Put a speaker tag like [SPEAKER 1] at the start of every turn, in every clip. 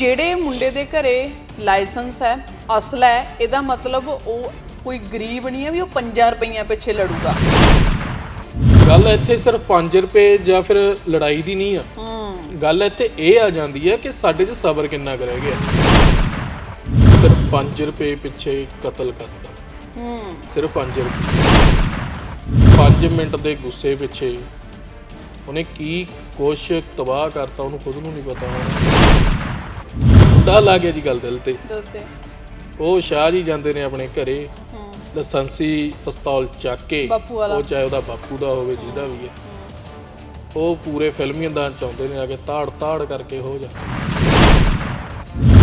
[SPEAKER 1] ਜਿਹੜੇ ਮੁੰਡੇ ਦੇ ਘਰੇ ਲਾਇਸੈਂਸ ਹੈ ਅਸਲ ਹੈ ਇਹਦਾ ਮਤਲਬ ਉਹ ਕੋਈ ਗਰੀਬ ਨਹੀਂ ਹੈ ਵੀ ਉਹ 5 ਰੁਪਈਆਂ ਪਿੱਛੇ ਲੜੂਗਾ।
[SPEAKER 2] ਗੱਲ ਇੱਥੇ ਸਿਰਫ 5 ਰੁਪਏ ਜਾਂ ਫਿਰ ਲੜਾਈ ਦੀ ਨਹੀਂ ਆ। ਗੱਲ ਇੱਥੇ ਇਹ ਆ ਜਾਂਦੀ ਹੈ ਕਿ ਸਾਡੇ 'ਚ ਸਬਰ ਕਿੰਨਾ ਕੁ ਰਹਿ ਗਿਆ। ਸਿਰਫ 5 ਰੁਪਏ ਪਿੱਛੇ ਕਤਲ ਕਰਤਾ।
[SPEAKER 1] ਹੂੰ।
[SPEAKER 2] ਸਿਰਫ 5 ਰੁਪਏ। 5 ਮਿੰਟ ਦੇ ਗੁੱਸੇ ਪਿੱਛੇ ਉਹਨੇ ਕੀ ਕੁਛ ਤਬਾਹ ਕਰਤਾ ਉਹਨੂੰ ਖੁਦ ਨੂੰ ਨਹੀਂ ਪਤਾ। ਹੁੰਦਾ ਲਾ ਗਿਆ ਜੀ ਗੱਲ ਦਿਲ ਤੇ
[SPEAKER 1] ਦਿਲ ਤੇ।
[SPEAKER 2] ਉਹ ਸ਼ਾਹ ਜੀ ਜਾਂਦੇ ਨੇ ਆਪਣੇ ਘਰੇ
[SPEAKER 1] ਹੂੰ।
[SPEAKER 2] ਲਾਇਸੈਂਸੀ ਪਿਸਤੌਲ ਚੱਕ ਕੇ
[SPEAKER 1] ਬਾਪੂ ਵਾਲਾ।
[SPEAKER 2] ਉਹ ਚਾਹੇ ਉਹਦਾ ਬਾਪੂ ਦਾ ਹੋਵੇ ਜਿਹਦਾ ਵੀ ਹੈ। ਉਹ ਪੂਰੇ ਫਿਲਮੀ ਅੰਦਾਜ਼ ਚ ਆਉਂਦੇ ਨੇ ਆ ਕੇ ਤਾੜ ਤਾੜ ਕਰਕੇ ਹੋ ਜਾ।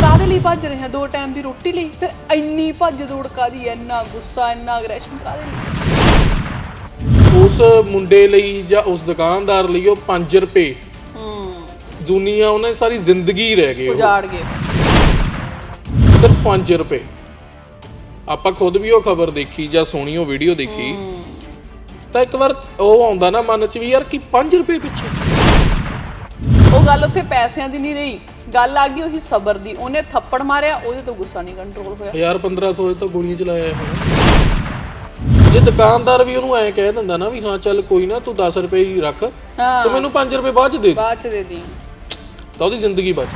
[SPEAKER 1] ਕਾਦੇ ਲਈ ਭੱਜ ਰਹੇ ਆ? ਦੋ ਟਾਈਮ ਦੀ ਰੋਟੀ ਲਈ? ਫਿਰ ਇੰਨੀ ਭੱਜ ਦੌੜ ਕਾਦੀ ਹੈ? ਇੰਨਾ ਗੁੱਸਾ ਇੰਨਾ ਅਗਰੈਸ਼ਨ ਕਾਦੇ ਲਈ?
[SPEAKER 2] ਉਸ ਮੁੰਡੇ ਲਈ ਜਾਂ ਉਸ ਦੁਕਾਨਦਾਰ ਲਈ ਉਹ 5 ਰੁਪਏ।
[SPEAKER 1] ਹੂੰ।
[SPEAKER 2] ਦੁਨੀਆ ਉਹਨੇ ਸਾਰੀ ਜ਼ਿੰਦਗੀ ਰਹਿ ਗਏ ਉਹ।
[SPEAKER 1] ਉਜਾੜ ਗਏ।
[SPEAKER 2] ਸਿਰਫ 5 ਰੁਪਏ। ਆਪਾਂ ਖੁਦ ਵੀ ਉਹ ਖਬਰ ਦੇਖੀ ਜਾਂ ਸੁਣੀ ਉਹ ਵੀਡੀਓ ਦੇਖੀ ਤਾਂ ਇੱਕ ਵਾਰ ਉਹ ਆਉਂਦਾ ਨਾ ਮਨ ਚ ਵੀ ਯਾਰ ਕੀ 5 ਰੁਪਏ ਪਿੱਛੇ।
[SPEAKER 1] ਉਹ ਗੱਲ ਉੱਥੇ ਪੈਸਿਆਂ ਦੀ ਨਹੀਂ ਰਹੀ। ਗੱਲ ਆ ਗਈ ਉਹੀ ਸਬਰ ਦੀ। ਉਹਨੇ ਥੱਪੜ ਮਾਰਿਆ ਉਹਦੇ ਤੋਂ ਗੁੱਸਾ ਨਹੀਂ ਕੰਟਰੋਲ ਹੋਇਆ।
[SPEAKER 2] 1000 1500 ਤਾਂ ਗੋਲੀਆਂ ਚਲਾਇਆ ਹੈ ਜੇ ਦੁਕਾਨਦਾਰ ਵੀ ਉਹਨੂੰ ਐਂ ਕਹਿ ਦਿੰਦਾ ਨਾ ਵੀ ਹਾਂ ਚੱਲ ਕੋਈ ਨਾ ਤੂੰ 10 ਰੁਪਏ ਹੀ ਰੱਖ ਤੂੰ ਮੈਨੂੰ 5 ਰੁਪਏ ਬਾਅਦ ਚ ਦੇ ਦੇ।
[SPEAKER 1] ਬਾਅਦ ਚ ਦੇ ਦੀ।
[SPEAKER 2] ਤਾਂ ਉਹਦੀ ਜ਼ਿੰਦਗੀ ਬਚ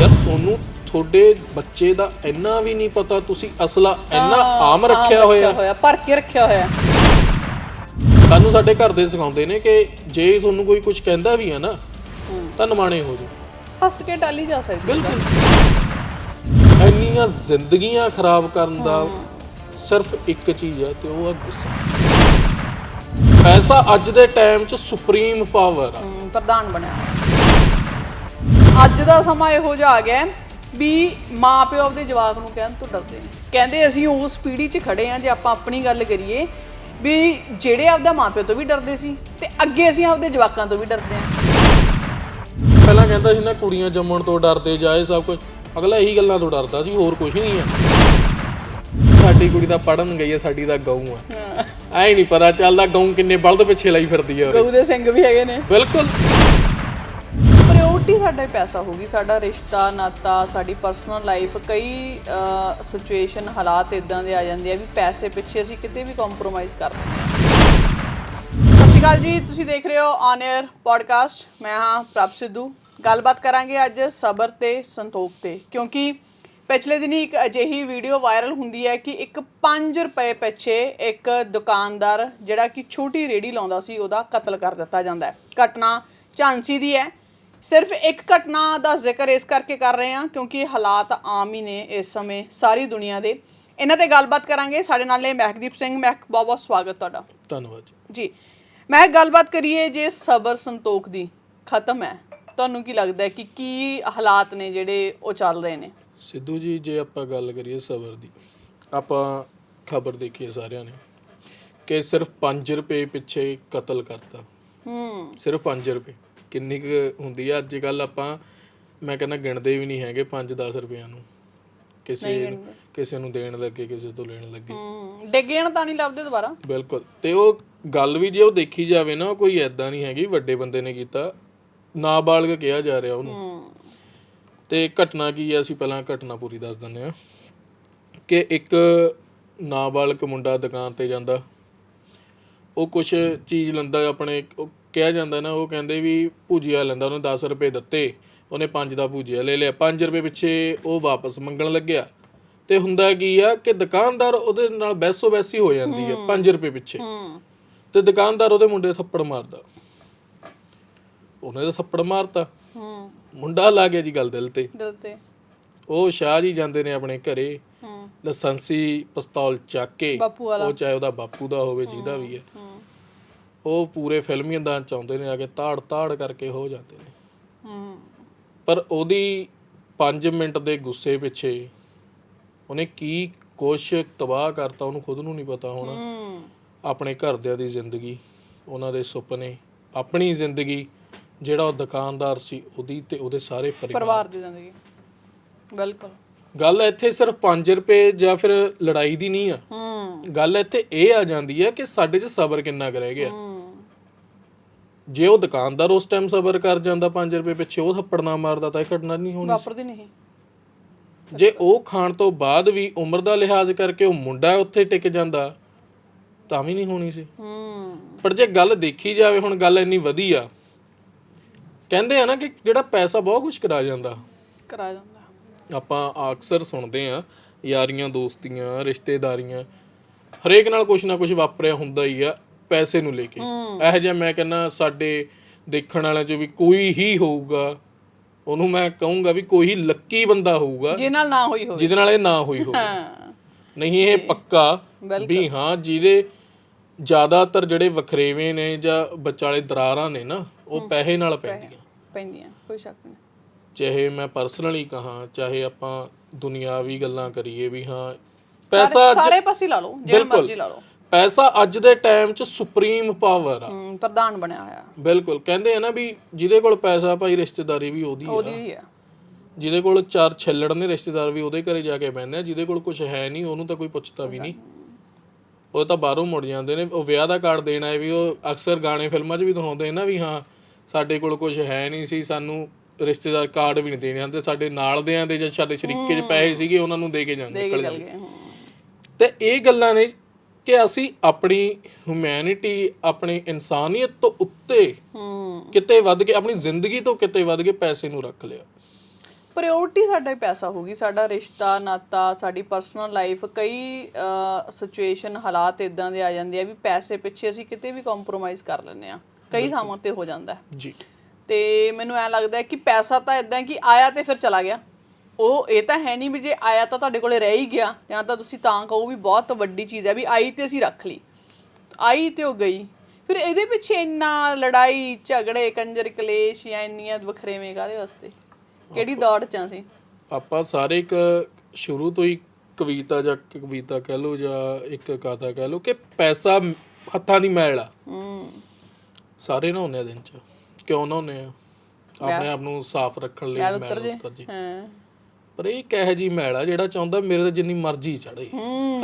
[SPEAKER 2] ਯਾਰ ਤੁਹਾਨੂੰ ਤੁਹਾਡੇ ਬੱਚੇ ਦਾ ਇੰਨਾ ਵੀ ਨਹੀਂ ਪਤਾ ਤੁਸੀਂ ਅਸਲਾ ਇੰਨਾ ਆਮ ਰੱਖਿਆ ਹੋਇਆ।
[SPEAKER 1] ਹੋਇਆ ਭਰ ਕੇ ਰੱਖਿਆ ਹੋਇਆ।
[SPEAKER 2] ਸਾਨੂੰ ਸਾਡੇ ਘਰ ਦੇ ਸਿਖਾਉਂਦੇ ਨੇ ਕਿ ਜੇ ਤੁਹਾਨੂੰ ਕੋਈ ਕੁਝ ਕਹਿੰਦਾ ਵੀ ਹੈ ਨਾ ਤਾਂ ਨਿਮਾਣੇ ਹੋ ਜਾਓ।
[SPEAKER 1] ਹੱਸ ਕੇ ਟਾਲੀ ਜਾ ਸਕਦੀ
[SPEAKER 2] ਬਿਲਕੁਲ। ਇੰਨੀਆਂ ਜ਼ਿੰਦਗੀਆਂ ਖਰਾਬ ਕਰਨ ਦਾ ਸਿਰਫ ਇੱਕ ਚੀਜ਼ ਹੈ ਤੇ ਉਹ ਹੈ ਗੁੱਸਾ। ਪੈਸਾ ਅੱਜ ਦੇ ਟਾਈਮ 'ਚ ਸੁਪਰੀਮ ਪਾਵਰ ਆ।
[SPEAKER 1] ਪ੍ਰਧਾਨ ਬਣਿਆ। ਅੱਜ ਦਾ ਸਮਾਂ ਇਹੋ ਜਿਹਾ ਆ ਗਿਆ ਹੈ ਵੀ ਮਾਪਿਓ ਆਪਦੇ ਜਵਾਕ ਨੂੰ ਕਹਿਣ ਤੋਂ ਡਰਦੇ ਨੇ। ਕਹਿੰਦੇ ਅਸੀਂ ਉਸ ਪੀੜ੍ਹੀ 'ਚ ਖੜੇ ਆ ਜੇ ਆਪਾਂ ਆਪਣੀ ਗੱਲ ਕਰੀਏ ਵੀ ਜਿਹੜੇ ਆਪਦਾ ਮਾਪਿਓ ਤੋਂ ਵੀ ਡਰਦੇ ਸੀ ਤੇ ਅੱਗੇ ਅਸੀਂ ਆਪਦੇ ਜਵਾਕਾਂ ਤੋਂ ਵੀ ਡਰਦੇ ਆ।
[SPEAKER 2] ਪਹਿਲਾਂ ਕਹਿੰਦਾ ਸੀ ਨਾ ਕੁੜੀਆਂ ਜੰਮਣ ਤੋਂ ਡਰਦੇ ਜਾਏ ਸਭ ਕੁਝ ਅਗਲਾ ਇਹੀ ਗੱਲਾਂ ਤੋਂ ਡਰਦਾ ਸੀ ਹੋਰ ਕੁਝ ਨਹੀਂ ਆ। ਸਾਡੀ ਕੁੜੀ ਤਾਂ ਪੜਨ ਗਈ ਹੈ ਸਾਡੀ ਤਾਂ ਗਊ ਆ। ਐ ਨਹੀਂ ਪਤਾ ਚੱਲਦਾ ਗਊ ਕਿੰਨੇ ਬਲਦ ਪਿੱਛੇ ਲਈ ਫਿਰਦੀ ਆ
[SPEAKER 1] ਗਊ ਦੇ ਸਿੰਘ ਵੀ ਹੈਗੇ ਨੇ।
[SPEAKER 2] ਬਿਲਕੁਲ।
[SPEAKER 1] ਸਾਡਾ ਹੀ ਪੈਸਾ ਹੋਗੀ ਸਾਡਾ ਰਿਸ਼ਤਾ, ਨਾਤਾ, ਸਾਡੀ ਪਰਸਨਲ ਲਾਈਫ ਕਈ ਸਿਚੁਏਸ਼ਨ ਹਾਲਾਤ ਇਦਾਂ ਦੇ ਆ ਜਾਂਦੇ ਆ ਵੀ ਪੈਸੇ ਪਿੱਛੇ ਅਸੀਂ ਕਿਤੇ ਵੀ ਕੰਪਰੋਮਾਈਜ਼ ਕਰ ਲੈਂਦੇ ਆ। ਸਤਿ ਸ਼੍ਰੀ ਅਕਾਲ ਜੀ, ਤੁਸੀਂ ਦੇਖ ਰਹੇ ਹੋ ਔਨ 에ਅਰ ਪੋਡਕਾਸਟ ਮੈਂ ਹਾਂ ਪ੍ਰਭ ਸਿੱਧੂ। ਗੱਲਬਾਤ ਕਰਾਂਗੇ ਅੱਜ ਸਬਰ ਤੇ ਸੰਤੋਖ ਤੇ, ਕਿਉਂਕਿ ਪਿਛਲੇ ਦਿਨੀ ਇੱਕ ਅਜਿਹੀ ਵੀਡੀਓ ਵਾਇਰਲ ਹੁੰਦੀ ਹੈ ਕਿ ਇੱਕ 5 ਰੁਪਏ ਪਿੱਛੇ ਇੱਕ ਦੁਕਾਨਦਾਰ ਜਿਹੜਾ ਕਿ ਛੋਟੀ ਰੇੜੀ ਲਾਉਂਦਾ ਸੀ, ਉਹਦਾ ਕਤਲ ਕਰ ਦਿੱਤਾ ਜਾਂਦਾ ਹੈ। ਘਟਨਾ ਝਾਂਸੀ ਦੀ ਹੈ। ਸਿਰਫ ਇੱਕ ਘਟਨਾ ਦਾ ਜ਼ਿਕਰ ਇਸ ਕਰਕੇ ਕਰ ਰਹੇ ਹਾਂ ਕਿਉਂਕਿ ਹਾਲਾਤ ਆਮ ਹੀ ਨੇ ਇਸ ਸਮੇਂ ਸਾਰੀ ਦੁਨੀਆ ਦੇ। ਇਹਨਾਂ ਤੇ ਗੱਲਬਾਤ ਕਰਾਂਗੇ। ਸਾਡੇ ਨਾਲ ਨੇ ਮਹਿਕਦੀਪ ਸਿੰਘ। ਮਹਿਕ ਬਹੁਤ ਬਹੁਤ ਸਵਾਗਤ ਤੁਹਾਡਾ।
[SPEAKER 2] ਧੰਨਵਾਦ ਜੀ।
[SPEAKER 1] ਜੀ। ਮੈਂ ਗੱਲਬਾਤ ਕਰੀਏ ਜੇ ਸਬਰ ਸੰਤੋਖ ਦੀ। ਖਤਮ ਹੈ। ਤੁਹਾਨੂੰ ਕੀ ਲੱਗਦਾ ਹੈ ਕਿ ਕੀ ਹਾਲਾਤ ਨੇ ਜਿਹੜੇ ਉਹ ਚੱਲ ਰਹੇ ਨੇ?
[SPEAKER 2] ਸਿੱਧੂ ਜੀ ਜੇ ਆਪਾਂ ਗੱਲ ਕਰੀਏ ਸਬਰ ਦੀ ਆਪਾਂ ਖਬਰ ਦੇਖੀਏ ਸਾਰਿਆਂ ਨੇ ਕਿ ਸਿਰਫ 5 ਰੁਪਏ ਪਿੱਛੇ ਕਤਲ ਕਰਤਾ।
[SPEAKER 1] ਹੂੰ।
[SPEAKER 2] ਸਿਰਫ 5 ਰੁਪਏ। ਕਿੰਨੀ ਕੁ ਹੁੰਦੀ ਆ। ਅੱਜ ਕੱਲ ਆਪਾਂ ਮੈਂ ਕਹਿੰਦਾ ਗਿਣਦੇ ਵੀ ਨਹੀਂ ਹੈਗੇ 5-10 ਰੁਪਿਆਂ ਨੂੰ। ਕਿਸੇ ਕਿਸੇ ਨੂੰ ਦੇਣ ਲੱਗੇ ਕਿਸੇ ਤੋਂ ਲੈਣ ਲੱਗੇ।
[SPEAKER 1] ਹੂੰ ਡਿੱਗਣ ਤਾਂ ਨਹੀਂ ਲੱਭਦੇ ਦੁਬਾਰਾ।
[SPEAKER 2] ਬਿਲਕੁਲ। ਤੇ ਉਹ ਗੱਲ ਵੀ ਜੇ ਉਹ ਦੇਖੀ ਜਾਵੇ ਨਾ ਕੋਈ ਐਦਾਂ ਨਹੀਂ ਹੈਗੀ ਵੱਡੇ ਬੰਦੇ ਨੇ ਕੀਤਾ। ਨਾਬਾਲਗ ਕਿਹਾ ਜਾ ਰਿਹਾ ਉਹਨੂੰ।
[SPEAKER 1] ਹੂੰ।
[SPEAKER 2] ਤੇ ਘਟਨਾ ਕੀ ਹੈ ਅਸੀਂ ਪਹਿਲਾਂ ਘਟਨਾ ਪੂਰੀ ਦੱਸ ਦਿੰਦੇ ਆ ਕਿ ਇੱਕ ਨਾਬਾਲਗ ਮੁੰਡਾ ਦੁਕਾਨ ਤੇ ਜਾਂਦਾ। ਉਹ ਕੁਝ ਚੀਜ਼ ਲੈਂਦਾ ਆਪਣੇ ਕਿਹਾ ਜਾਂਦਾ ਨਾ ਉਹ ਕਹਿੰਦੇ ਵੀ ਭੁਜੀਆ ਲੈਂਦਾ ਉਹਨੇ 10 ਰੁਪਏ ਦਿੱਤੇ ਉਹਨੇ 5 ਦਾ ਭੁਜੀਆ ਲੈ ਲਿਆ। 5 ਰੁਪਏ ਪਿੱਛੇ ਉਹ ਵਾਪਸ ਮੰਗਣ ਲੱਗਿਆ। ਤੇ ਹੁੰਦਾ ਕੀ ਆ ਕਿ ਦੁਕਾਨਦਾਰ ਉਹਦੇ ਨਾਲ ਬੈਸੋ ਬੈਸੀ ਹੋ ਜਾਂਦੀ ਹੈ। 5 ਰੁਪਏ ਪਿੱਛੇ।
[SPEAKER 1] ਹੂੰ।
[SPEAKER 2] ਤੇ ਦੁਕਾਨਦਾਰ ਉਹਦੇ ਮੁੰਡੇ ਥੱਪੜ ਮਾਰਦਾ। ਉਹਨੇ ਤਾਂ ਥੱਪੜ ਮਾਰਤਾ।
[SPEAKER 1] ਹੂੰ।
[SPEAKER 2] ਮੁੰਡਾ ਲਾ ਗਿਆ ਜੀ ਗੱਲ ਦਿਲ ਤੇ।
[SPEAKER 1] ਦਿਲ ਤੇ।
[SPEAKER 2] ਉਹ ਸ਼ਾਹ ਜੀ ਜਾਂਦੇ ਨੇ ਆਪਣੇ ਘਰੇ।
[SPEAKER 1] ਹੂੰ।
[SPEAKER 2] ਲਾਇਸੈਂਸੀ ਪਿਸਤੌਲ ਚੱਕ ਕੇ ਉਹ ਚਾਹੇ ਉਹਦਾ ਬਾਪੂ ਦਾ ਹੋਵੇ ਜਿਹਦਾ ਵੀ ਹੂੰ। ਉਹ ਪੂਰੇ ਫਿਲਮੀ ਅੰਦਾਜ਼ ਚ ਆਉਂਦੇ ਨੇ ਆ ਕੇ ਤਾੜ ਤਾੜ ਕਰਕੇ ਹੋ ਜਾਂਦੇ ਨੇ।
[SPEAKER 1] ਹੂੰ।
[SPEAKER 2] ਪਰ ਉਹਦੀ 5 ਮਿੰਟ ਦੇ ਗੁੱਸੇ ਪਿੱਛੇ ਉਹਨੇ ਕੀ ਕੁਛ ਤਬਾਹ ਕਰਤਾ ਉਹਨੂੰ ਖੁਦ ਨੂੰ ਨਹੀਂ ਪਤਾ ਹੋਣਾ। ਆਪਣੇ ਘਰਦਿਆਂ ਦੀ ਜ਼ਿੰਦਗੀ ਉਹਨਾਂ ਦੇ ਸੁਪਨੇ ਆਪਣੀ ਜ਼ਿੰਦਗੀ ਜਿਹੜਾ ਉਹ ਦੁਕਾਨਦਾਰ ਸੀ ਉਹਦੀ ਤੇ ਉਹਦੇ ਸਾਰੇ ਪਰਿਵਾਰ।
[SPEAKER 1] ਦੀ ਜ਼ਿੰਦਗੀ। ਬਿਲਕੁਲ।
[SPEAKER 2] ਗੱਲ ਇੱਥੇ ਸਿਰਫ 5 ਰੁਪਏ ਜਾਂ ਫਿਰ ਲੜਾਈ ਦੀ ਨਹੀਂ ਆ।
[SPEAKER 1] ਹੂੰ।
[SPEAKER 2] ਗੱਲ ਇੱਥੇ ਇਹ ਆ ਜਾਂਦੀ ਹੈ ਕਿ ਸਾਡੇ 'ਚ ਸਬਰ ਕਿੰਨਾ ਕੁ ਰਹਿ ਗਿਆ।
[SPEAKER 1] ਹੂੰ।
[SPEAKER 2] ਜੇ ਉਹ ਦੁਕਾਨਦਾਰ ਉਸ ਟਾਈਮ ਸਬਰ ਕਰ ਜਾਂਦਾ 5 ਰੁਪਏ ਪਿੱਛੇ ਉਹ ਥੱਪੜ ਨਾ ਮਾਰਦਾ ਤਾਂ ਇਹ ਘਟਨਾ ਨਹੀਂ ਹੋਣੀ।
[SPEAKER 1] ਵਾਪਰਦੀ ਨਹੀਂ।
[SPEAKER 2] ਜੇ ਉਹ ਖਾਣ ਤੋਂ ਬਾਅਦ ਵੀ ਉਮਰ ਦਾ ਲਿਹਾਜ਼ ਕਰਕੇ ਉਹ ਮੁੰਡਾ ਉੱਥੇ ਟਿਕ ਜਾਂਦਾ ਤਾਂ ਵੀ ਨਹੀਂ ਹੋਣੀ ਸੀ।
[SPEAKER 1] ਹੂੰ।
[SPEAKER 2] ਪਰ ਜੇ ਗੱਲ ਦੇਖੀ ਜਾਵੇ ਹੁਣ ਗੱਲ ਇੰਨੀ ਵਧੀਆ। ਕਹਿੰਦੇ ਆ ਨਾ ਕਿ ਜਿਹੜਾ ਪੈਸਾ ਬਹੁਤ ਕੁਝ ਕਰਾ ਜਾਂਦਾ।
[SPEAKER 1] ਕਰਾ ਜਾਂਦਾ।
[SPEAKER 2] ਆਪਾਂ ਅਕਸਰ ਸੁਣਦੇ ਆ ਯਾਰੀਆਂ ਦੋਸਤੀਆਂ ਰਿਸ਼ਤੇਦਾਰੀਆਂ ਹਰੇਕ ਨਾਲ ਕੁਝ ਨਾ ਕੁਝ ਵਾਪਰਿਆ ਹੁੰਦਾ ਹੀ ਆ। ਪੈਸੇ ਨੂੰ ਲੈ ਕੇ। ਇਹੋ ਜਿਹਾ ਮੈਂ ਕਹਿੰਦਾ ਸਾਡੇ ਦੇਖਣ ਵਾਲਿਆਂ ਚੋਂ ਵੀ ਕੋਈ ਹੀ ਹੋਊਗਾ ਉਹਨੂੰ ਮੈਂ ਕਹੂੰਗਾ ਵੀ ਕੋਈ ਲੱਕੀ ਬੰਦਾ ਹੋਊਗਾ
[SPEAKER 1] ਜੇ ਨਾਲ ਨਾ ਹੋਈ ਹੋਵੇ।
[SPEAKER 2] ਜਿਹਦੇ ਨਾਲ ਇਹ ਨਾ ਹੋਈ ਹੋਵੇ।
[SPEAKER 1] ਹਾਂ।
[SPEAKER 2] ਨਹੀਂ ਇਹ ਪੱਕਾ ਵੀ ਹਾਂ ਜਿਹਦੇ ਜ਼ਿਆਦਾਤਰ ਜਿਹੜੇ ਵਖਰੇਵੇਂ ਨੇ ਜਾਂ ਵਿਚਾਲੇ ਦਰਾਰਾਂ ਨੇ ਨਾ ਉਹ ਪੈਸੇ ਨਾਲ ਪੈਂਦੀਆਂ।
[SPEAKER 1] ਪੈਂਦੀਆਂ ਕੋਈ ਸ਼ੱਕ ਨਹੀਂ।
[SPEAKER 2] ਚਾਹੇ ਮੈਂ ਪਰਸਨਲੀ ਕਹਾਂ ਚਾਹੇ ਆਪਾਂ ਦੁਨਿਆਵੀ ਗੱਲਾਂ ਕਰੀਏ ਵੀ ਹਾਂ ਪੈਸਾ
[SPEAKER 1] ਸਾਰੇ ਪਾਸੇ ਲਾ ਲਓ ਜਿਵੇਂ ਮਰਜ਼ੀ ਲਾ ਲਓ।
[SPEAKER 2] ਪੈਸਾ ਅੱਜ ਦੇ ਟਾਈਮ 'ਚ ਸੁਪਰੀਮ ਪਾਵਰ ਆ।
[SPEAKER 1] ਹੂੰ ਪ੍ਰਧਾਨ ਬਣਿਆ ਹੋਇਆ।
[SPEAKER 2] ਬਿਲਕੁਲ ਕਹਿੰਦੇ ਆ ਨਾ ਵੀ ਜਿਹਦੇ ਕੋਲ ਪੈਸਾ ਭਾਈ ਰਿਸ਼ਤੇਦਾਰੀ ਵੀ ਉਹਦੀ ਆ।
[SPEAKER 1] ਉਹਦੀ ਹੀ ਆ।
[SPEAKER 2] ਜਿਹਦੇ ਕੋਲ ਚਾਰ ਛੱਲੜ ਨੇ ਰਿਸ਼ਤੇਦਾਰ ਵੀ ਉਹਦੇ ਘਰੇ ਜਾ ਕੇ ਬਹਿੰਦੇ ਆ ਜਿਹਦੇ ਕੋਲ ਕੁਝ ਹੈ ਨਹੀਂ ਉਹਨੂੰ ਤਾਂ ਕੋਈ ਪੁੱਛਦਾ ਵੀ ਨਹੀਂ। ਉਹ ਤਾਂ ਬਾਹਰੋਂ ਮੁੜ ਜਾਂਦੇ ਨੇ ਉਹ ਵਿਆਹ ਦਾ ਕਾਰਡ ਦੇਣ ਆਏ ਵੀ ਉਹ ਅਕਸਰ ਗਾਣੇ ਫਿਲਮਾਂ 'ਚ ਵੀ ਦਿਖਾਉਂਦੇ ਨੇ ਨਾ ਵੀ ਹਾਂ ਸਾਡੇ ਕੋਲ ਕੁਝ ਹੈ ਨਹੀਂ ਸੀ ਸਾਨੂੰ ਰਿਸ਼ਤੇਦਾਰ ਕਾਰਡ ਵੀ ਨਹੀਂ ਦੇਣੇ ਆਂਦੇ ਸਾਡੇ ਨਾਲ ਦੇਆਂ ਦੇ ਜਾਂ ਸਾਡੇ ਸ਼ਰੀਕੇ 'ਚ ਪੈਸੇ ਸੀਗੇ ਉਹਨਾਂ ਨੂੰ ਦੇ ਕੇ ਜਾਂਦੇ
[SPEAKER 1] ਦੇ ਕੇ ਚੱਲ ਗਏ ਹੂੰ
[SPEAKER 2] ਤੇ ਇਹ ਗੱਲਾਂ ਨੇ ਕਿ ਅਸੀਂ ਆਪਣੀ ਹਿਊਮੈਨਿਟੀ ਆਪਣੀ ਇਨਸਾਨੀਅਤ ਤੋਂ ਉੱਤੇ
[SPEAKER 1] ਹੂੰ।
[SPEAKER 2] ਕਿਤੇ ਵੱਧ ਕੇ ਆਪਣੀ ਜ਼ਿੰਦਗੀ ਤੋਂ ਕਿਤੇ ਵੱਧ ਕੇ ਪੈਸੇ ਨੂੰ ਰੱਖ ਲਿਆ।
[SPEAKER 1] ਪ੍ਰਾਇੋਰਟੀ ਸਾਡਾ ਹੀ ਪੈਸਾ ਹੋਗੀ ਸਾਡਾ ਰਿਸ਼ਤਾ ਨਾਤਾ ਸਾਡੀ ਪਰਸਨਲ ਲਾਈਫ ਕਈ ਸਿਚੁਏਸ਼ਨ ਹਾਲਾਤ ਇਦਾਂ ਦੇ ਆ ਜਾਂਦੇ ਆ ਵੀ ਪੈਸੇ ਪਿੱਛੇ ਅਸੀਂ ਕਿਤੇ ਵੀ ਕੰਪਰੋਮਾਈਜ਼ ਕਰ ਲੈਂਦੇ ਆ ਕਈ ਥਾਵਾਂ ਤੇ ਹੋ ਜਾਂਦਾ।
[SPEAKER 2] ਜੀ।
[SPEAKER 1] ਤੇ ਮੈਨੂੰ ਐ ਲੱਗਦਾ ਕਿ ਪੈਸਾ ਤਾਂ ਇਦਾਂ ਕਿ ਆਇਆ ਤੇ ਫਿਰ ਚਲਾ ਗਿਆ। ਉਹ ਇਹ ਤਾਂ ਹੈ ਨਹੀਂ ਵੀ ਜੇ ਆਇਆ ਤਾਂ ਤੁਹਾਡੇ ਕੋਲੇ ਰਹਿ ਹੀ ਗਿਆ ਜਾਂ ਤਾਂ ਤੁਸੀਂ ਤਾਂ ਕਹੋ ਵੀ ਬਹੁਤ ਵੱਡੀ ਚੀਜ਼ ਹੈ ਵੀ ਆਈ ਤੇ ਅਸੀਂ ਰੱਖ ਲਈ। ਆਈ ਤੇ ਉਹ ਗਈ। ਫਿਰ ਇਹਦੇ ਪਿੱਛੇ ਇੰਨਾ ਲੜਾਈ ਝਗੜੇ ਕੰਜਰ ਕਲੇਸ਼ ਜਾਂ ਇੰਨੀਆਂ ਵੱਖਰੇਵੇਂ ਕਾਹਦੇ ਵਾਸਤੇ? ਕਿਹੜੀ ਦੌੜ ਚ ਆ ਸੀ
[SPEAKER 2] ਆਪਾਂ ਸਾਰੇ ਇੱਕ ਸ਼ੁਰੂ ਤੋਂ ਹੀ ਕਵਿਤਾ ਜਾਂ ਕਵਿਤਾ ਕਹਿ ਲਓ ਜਾਂ ਇੱਕ ਗਾਥਾ ਕਹਿ ਲਓ ਕਿ ਪੈਸਾ ਹੱਥਾਂ ਦੀ ਮੈਲ ਆ। ਸਾਰੇ ਨਹਾਉਂਦੇ ਆ ਦਿਨ ਚ। ਕਿਉਂ ਨਹਾਉਂਦੇ ਆ? ਆਪਣੇ ਆਪ ਨੂੰ ਸਾਫ਼ ਰੱਖਣ ਲਈ ਮੈਲ ਉੱਤਰ ਜੇ।
[SPEAKER 1] ਹਾਂ।
[SPEAKER 2] ਪਰ ਇਹ ਕਿਹੋ ਜੀ ਮੈਲ ਆ ਜਿਹੜਾ ਚਾਹੁੰਦਾ ਮੇਰੇ ਤੇ ਜਿੰਨੀ ਮਰਜ਼ੀ ਚੜੇ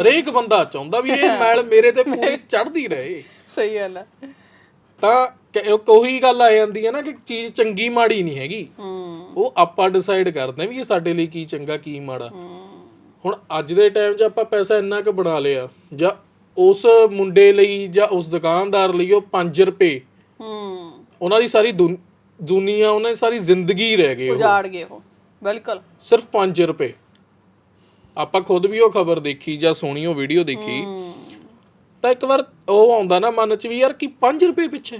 [SPEAKER 2] ਹਰੇਕ ਬੰਦਾ ਚਾਹੁੰਦਾ ਵੀ ਇਹ ਮੈਲ ਮੇਰੇ ਤੇ ਪੂਰੀ ਚੜਦੀ ਰਹੇ।
[SPEAKER 1] ਸਹੀ ਗੱਲ ਹੈ
[SPEAKER 2] ਤਾਂ ਕਿ- ਉਹ ਉਹੀ ਗੱਲ ਆ ਜਾਂਦੀ ਹੈ ਨਾ ਕਿ ਚੀਜ਼ ਚੰਗੀ ਮਾੜੀ ਨਹੀਂ ਹੈਗੀ। ਉਹ ਆਪਾਂ ਡਿਸਾਈਡ ਕਰਦੇ ਵੀ ਇਹ ਸਾਡੇ ਲਈ ਕੀ ਚੰਗਾ ਕੀ ਮਾੜਾ। ਹੁਣ ਅੱਜ ਦੇ ਟਾਈਮ 'ਚ ਆਪਾਂ ਪੈਸਾ ਇੰਨਾ ਕੁ ਬਣਾ ਲਿਆ ਜਾਂ ਉਸ ਮੁੰਡੇ ਲਈ ਜਾਂ ਉਸ ਦੁਕਾਨਦਾਰ ਲਈ ਉਹ 5 ਰੁਪਏ
[SPEAKER 1] ਹੂੰ।
[SPEAKER 2] ਉਹਨਾਂ ਦੀ ਸਾਰੀ ਦੁਨ- ਦੁਨੀਆ ਉਹਨਾਂ ਦੀ ਸਾਰੀ ਜ਼ਿੰਦਗੀ ਰਹਿ ਗਈ ਉਹ।
[SPEAKER 1] ਉਜਾੜ ਗਏ ਉਹ। ਬਿਲਕੁਲ।
[SPEAKER 2] ਸਿਰਫ 5 ਰੁਪਏ। ਆਪਾਂ ਖੁਦ ਵੀ ਉਹ ਖਬਰ ਦੇਖੀ ਜਾਂ ਸੁਣੀ ਉਹ ਵੀਡੀਓ ਦੇਖੀ ਤਾਂ ਇੱਕ ਵਾਰ ਉਹ ਆਉਂਦਾ ਨਾ ਮਨ 'ਚ ਵੀ ਯਾਰ ਕੀ 5 ਰੁਪਏ ਪਿੱਛੇ।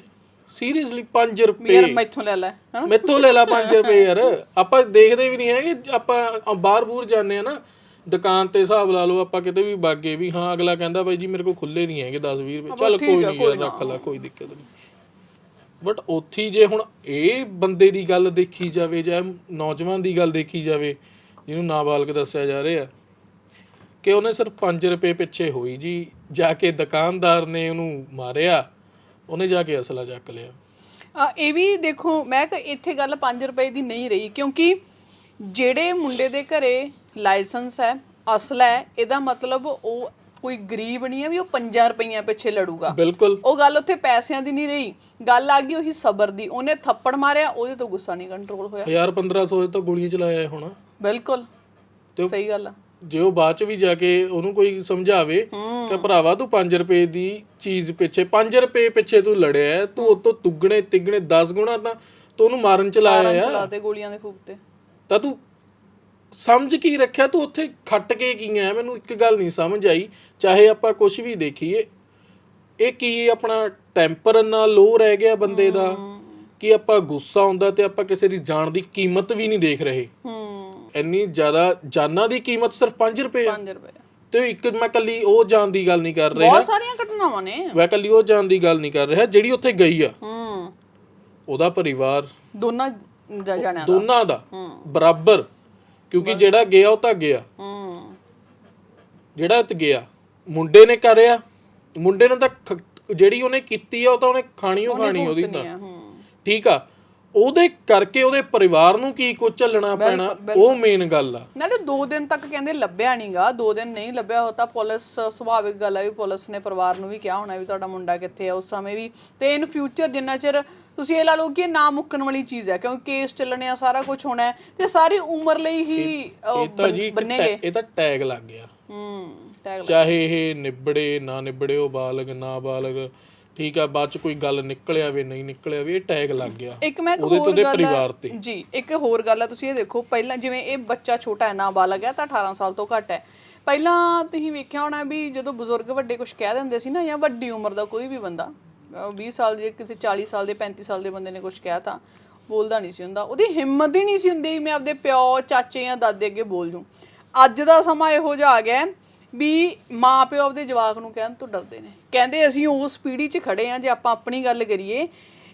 [SPEAKER 2] ਸੀਰੀਅਸਲੀ 5 ਰੁਪਏ।
[SPEAKER 1] ਯਾਰ ਮੈਥੋਂ ਲੈ ਲੈ
[SPEAKER 2] ਮੈਥੋਂ ਲੈ ਲਾ 5 ਰੁਪਏ ਯਾਰ। ਆਪਾਂ ਦੇਖਦੇ ਵੀ ਨਹੀਂ ਹੈਗੇ ਆਪਾਂ ਬਾਹਰ ਬੂਰ ਜਾਂਦੇ ਆ ਨਾ ਦੁਕਾਨ ਤੇ ਹਿਸਾਬ ਲਾ ਲਓ ਆਪਾਂ ਕਿਤੇ ਵੀ ਬਾਗੇ ਵੀ ਹਾਂ ਅਗਲਾ ਕਹਿੰਦਾ ਬਾਈ ਜੀ ਮੇਰੇ ਕੋਲ ਖੁੱਲੇ ਨਹੀਂ ਹੈਗੇ 10 20 ਰੁਪਏ। ਚੱਲ ਕੋਈ ਨਹੀਂ ਰੱਖ ਲੈ ਕੋਈ ਦਿੱਕਤ ਨਹੀਂ। ਬਟ ਉੱਥੀ ਜੇ ਹੁਣ ਇਹ ਬੰਦੇ ਦੀ ਗੱਲ ਦੇਖੀ ਜਾਵੇ ਜਾਂ ਨੌਜਵਾਨ ਦੀ ਗੱਲ ਦੇਖੀ ਜਾਵੇ, ਜਿਹਨੂੰ ਨਾਬਾਲਗ ਦੱਸਿਆ ਜਾ ਰਿਹਾ, ਕਿ ਉਹਨੇ ਸਿਰਫ 5 ਰੁਪਏ ਪਿੱਛੇ ਹੋਈ ਜੀ, ਜਾ ਕੇ ਦੁਕਾਨਦਾਰ ਨੇ ਉਹਨੂੰ ਮਾਰਿਆ, ਉਹਨੇ ਜਾ ਕੇ ਅਸਲਾ ਚੱਕ ਲਿਆ।
[SPEAKER 1] ਇਹ ਵੀ ਦੇਖੋ, ਮੈਂ ਕਿ ਇੱਥੇ ਗੱਲ 5 ਰੁਪਏ ਦੀ ਨਹੀਂ ਰਹੀ, ਕਿਉਂਕਿ ਜਿਹੜੇ ਮੁੰਡੇ ਦੇ ਘਰੇ ਲਾਇਸੈਂਸ ਹੈ, ਅਸਲਾ ਹੈ, ਇਹਦਾ ਮਤਲਬ ਉਹ ਕੋਈ ਗਰੀਬ ਨਹੀਂ ਹੈ ਵੀ ਉਹ 5 ਰੁਪਈਆਂ ਪਿੱਛੇ ਲੜੂਗਾ।
[SPEAKER 2] ਬਿਲਕੁਲ।
[SPEAKER 1] ਉਹ ਗੱਲ ਉੱਥੇ ਪੈਸਿਆਂ ਦੀ ਨਹੀਂ ਰਹੀ। ਗੱਲ ਆ ਗਈ ਉਹੀ ਸਬਰ ਦੀ। ਉਹਨੇ ਥੱਪੜ ਮਾਰਿਆ ਉਹਦੇ ਤੋਂ ਗੁੱਸਾ ਨਹੀਂ ਕੰਟਰੋਲ ਹੋਇਆ।
[SPEAKER 2] 1000 1500 ਤਾਂ ਗੋਲੀਆਂ ਚਲਾਇਆ ਹੋਣਾ।
[SPEAKER 1] ਬਿਲਕੁਲ। ਸਹੀ ਗੱਲ ਆ।
[SPEAKER 2] ਜੇ ਉਹ ਬਾਅਦ ਚ ਵੀ ਜਾ ਕੇ ਉਹਨੂੰ ਕੋਈ ਸਮਝਾਵੇ ਕਿ ਭਰਾਵਾ ਤੂੰ 5 ਰੁਪਏ ਦੀ ਚੀਜ਼ ਪਿੱਛੇ 5 ਰੁਪਏ ਪਿੱਛੇ ਤੂੰ ਲੜਿਆ ਤੂੰ ਉਹ ਤੋਂ ਦੁੱਗਣੇ ਤਿੱਗਣੇ 10 ਗੁਣਾ ਤਾਂ ਤੂੰ ਉਹਨੂੰ ਮਾਰਨ ਚ ਲਾਇਆ ਆ।
[SPEAKER 1] ਚਲਾਤੇ ਗੋਲੀਆਂ ਦੇ ਫੂਕ ਤੇ।
[SPEAKER 2] ਤਾਂ ਤੂੰ ਸਮਝ ਕੀ ਰੱਖਿਆ ਤੂੰ ਉੱਥੇ ਖੱਟ ਕੇ ਕੀ ਆਇਆ ਮੈਨੂੰ ਇੱਕ ਗੱਲ ਨਹੀਂ ਸਮਝ ਆਈ। ਚਾਹੇ ਆਪਾਂ ਕੁਝ ਵੀ ਦੇਖੀਏ ਇਹ ਕੀ ਆਪਣਾ ਟੈਂਪਰ ਨਾ ਲੋ ਰਹਿ ਗਿਆ ਬੰਦੇ ਦਾ ਕਿ ਆਪਾਂ ਗੁੱਸਾ ਆਉਂਦਾ ਤੇ ਆਪਾਂ ਕਿਸੇ ਦੀ ਜਾਨ ਦੀ ਕੀਮਤ ਵੀ ਨਹੀਂ ਦੇਖ ਰਹੇ।
[SPEAKER 1] ਹੂੰ।
[SPEAKER 2] ਇੰਨੀ ਜ਼ਿਆਦਾ ਜਾਨਾਂ ਦੀ ਕੀਮਤ ਸਿਰਫ 5 ਰੁਪਏ ਆ।
[SPEAKER 1] 5 ਰੁਪਏ।
[SPEAKER 2] ਤੇ ਇੱਕ ਮੈਂ ਕੱਲੀ ਉਹ ਜਾਨ ਦੀ ਗੱਲ ਨਹੀਂ ਕਰ ਰਿਹਾ।
[SPEAKER 1] ਬਹੁਤ ਸਾਰੀਆਂ ਘਟਨਾਵਾਂ ਨੇ।
[SPEAKER 2] ਮੈਂ ਕੱਲੀ ਉਹ ਜਾਨ ਦੀ ਗੱਲ ਨਹੀਂ ਕਰ ਰਿਹਾ ਜਿਹੜੀ ਉੱਥੇ ਗਈ ਆ।
[SPEAKER 1] ਹੂੰ।
[SPEAKER 2] ਉਹਦਾ ਪਰਿਵਾਰ।
[SPEAKER 1] ਦੋਨਾਂ ਜ- ਜਾਣਿਆਂ ਦਾ।
[SPEAKER 2] ਦੋਨਾਂ ਦਾ। ਬਰਾਬਰ। ਕਿਉਂਕਿ ਜਿਹੜਾ ਗਿਆ ਉਹ ਤਾਂ ਗਿਆ।
[SPEAKER 1] ਹੂੰ।
[SPEAKER 2] ਜਿਹੜਾ ਤੇ ਗਿਆ ਮੁੰਡੇ ਨੇ ਕਰਿਆ ਮੁੰਡੇ ਨੇ ਤਾਂ ਖ- ਜਿਹੜੀ ਉਹਨੇ ਕੀਤੀ ਆ ਉਹ ਤਾਂ ਉਹਨੇ ਖਾਣੀ ਓ ਖਾਣੀ ਉਹਦੀ ਤਾਂ।
[SPEAKER 1] ਹੂੰ।
[SPEAKER 2] ਠੀਕ ਆ ਉਹਦੇ ਕਰਕੇ ਉਹਦੇ ਪਰਿਵਾਰ ਨੂੰ ਕੀ ਕੁਝ ਝੱਲਣਾ ਪੈਣਾ ਉਹ ਮੇਨ ਗੱਲ ਆ।
[SPEAKER 1] ਨਾਲੇ ਦੋ ਦਿਨ ਤੱਕ ਕਹਿੰਦੇ ਲੱਭਿਆ ਨਹੀਂਗਾ ਦੋ ਦਿਨ ਨਹੀਂ ਲੱਭਿਆ ਹੋ ਤਾਂ ਪੁਲਿਸ ਸੁਭਾਵਿਕ ਗੱਲ ਹੈ ਵੀ ਪੁਲਿਸ ਨੇ ਪਰਿਵਾਰ ਨੂੰ ਵੀ ਕਿਹਾ ਹੋਣਾ ਵੀ ਤੁਹਾਡਾ ਮੁੰਡਾ ਕਿੱਥੇ ਹੈ ਉਸ ਸਮੇਂ ਵੀ। ਤੇ ਇਨ ਫਿਊਚਰ ਜਿੰਨਾ ਚਿਰ ਤੁਸੀਂ ਇਹ ਲਾ ਲਓ ਕਿ ਇਹ ਨਾ ਮੁੱਕਣ ਵਾਲੀ ਚੀਜ਼ ਹੈ ਕਿਉਂਕਿ ਕੇਸ ਚੱਲਣੇ ਆ ਸਾਰਾ ਕੁਝ ਹੋਣਾ ਹੈ ਤੇ ਸਾਰੀ ਉਮਰ ਲਈ ਹੀ
[SPEAKER 2] ਇਹ ਤਾਂ ਜੀ ਇੱਕ
[SPEAKER 1] ਬੰਨੇ
[SPEAKER 2] ਟੈ-
[SPEAKER 1] ਗਏ।
[SPEAKER 2] ਇਹ ਤਾਂ ਟੈਗ ਲੱਗ ਗਿਆ।
[SPEAKER 1] ਹੂੰ ਟੈਗ
[SPEAKER 2] ਚਾਹੇ ਇਹ ਨਿਬੜੇ ਨਾ ਨਿਬੜੇ ਉਹ ਬਾਲਗ ਨਾ ਬਾਲਗ ਠੀਕ ਆ ਬਾਅਦ ਚ ਕੋਈ ਗੱਲ ਨਿਕਲਿਆ ਵੇ ਨਹੀਂ ਨਿਕਲਿਆ ਵੇ ਇਹ ਟੈਗ ਲੱਗ ਗਿਆ।
[SPEAKER 1] ਇੱਕ ਮੈਂ ਇੱਕ
[SPEAKER 2] ਉਹਦੇ ਤੇ
[SPEAKER 1] ਹੋਰ
[SPEAKER 2] ਉਹਦੇ
[SPEAKER 1] ਗੱਲ
[SPEAKER 2] ਪਰਿਵਾਰ ਤੇ।
[SPEAKER 1] ਜੀ ਇੱਕ ਹੋਰ ਗੱਲ ਹੈ ਤੁਸੀਂ ਇਹ ਦੇਖੋ ਪਹਿਲਾਂ ਜਿਵੇਂ ਇਹ ਬੱਚਾ ਛੋਟਾ ਹੈ ਨਾਬਾਲਗ ਹੈ ਤਾਂ 18 ਸਾਲ ਤੋਂ ਘੱਟ ਹੈ। ਪਹਿਲਾਂ ਤੁਸੀਂ ਵੇਖਿਆ ਹੋਣਾ ਵੀ ਜਦੋਂ ਬਜ਼ੁਰਗ ਵੱਡੇ ਕੁਝ ਕਹਿ ਦਿੰਦੇ ਸੀ ਨਾ ਜਾਂ ਵੱਡੀ ਉਮਰ ਦਾ ਕੋਈ ਵੀ ਬੰਦਾ 20 ਸਾਲ ਦੇ ਕਿਸੇ 40 ਸਾਲ ਦੇ 35 ਸਾਲ ਦੇ ਬੰਦੇ ਨੇ ਕੁਝ ਕਹਿਤਾ ਬੋਲਦਾ ਨਹੀਂ ਸੀ ਹੁੰਦਾ। ਉਹਦੀ ਹਿੰਮਤ ਹੀ ਨਹੀਂ ਸੀ ਹੁੰਦੀ ਮੈਂ ਆਪਦੇ ਪਿਓ ਚਾਚੇ ਜਾਂ ਦਾਦੇ ਅੱਗੇ ਬੋਲ ਜੂ। ਅੱਜ ਦਾ ਸਮਾਂ ਇਹੋ ਜਿਹਾ ਆ ਗਿਆ ਵੀ ਮਾਂ ਪਿਓ ਆਪਦੇ ਜਵਾਕ ਨੂੰ ਕਹਿਣ ਤੋਂ ਡਰਦੇ ਨੇ। ਕਹਿੰਦੇ ਅਸੀਂ ਉਸ ਪੀੜ੍ਹੀ 'ਚ ਖੜੇ ਆ ਜੇ ਆਪਾਂ ਆਪਣੀ ਗੱਲ ਕਰੀਏ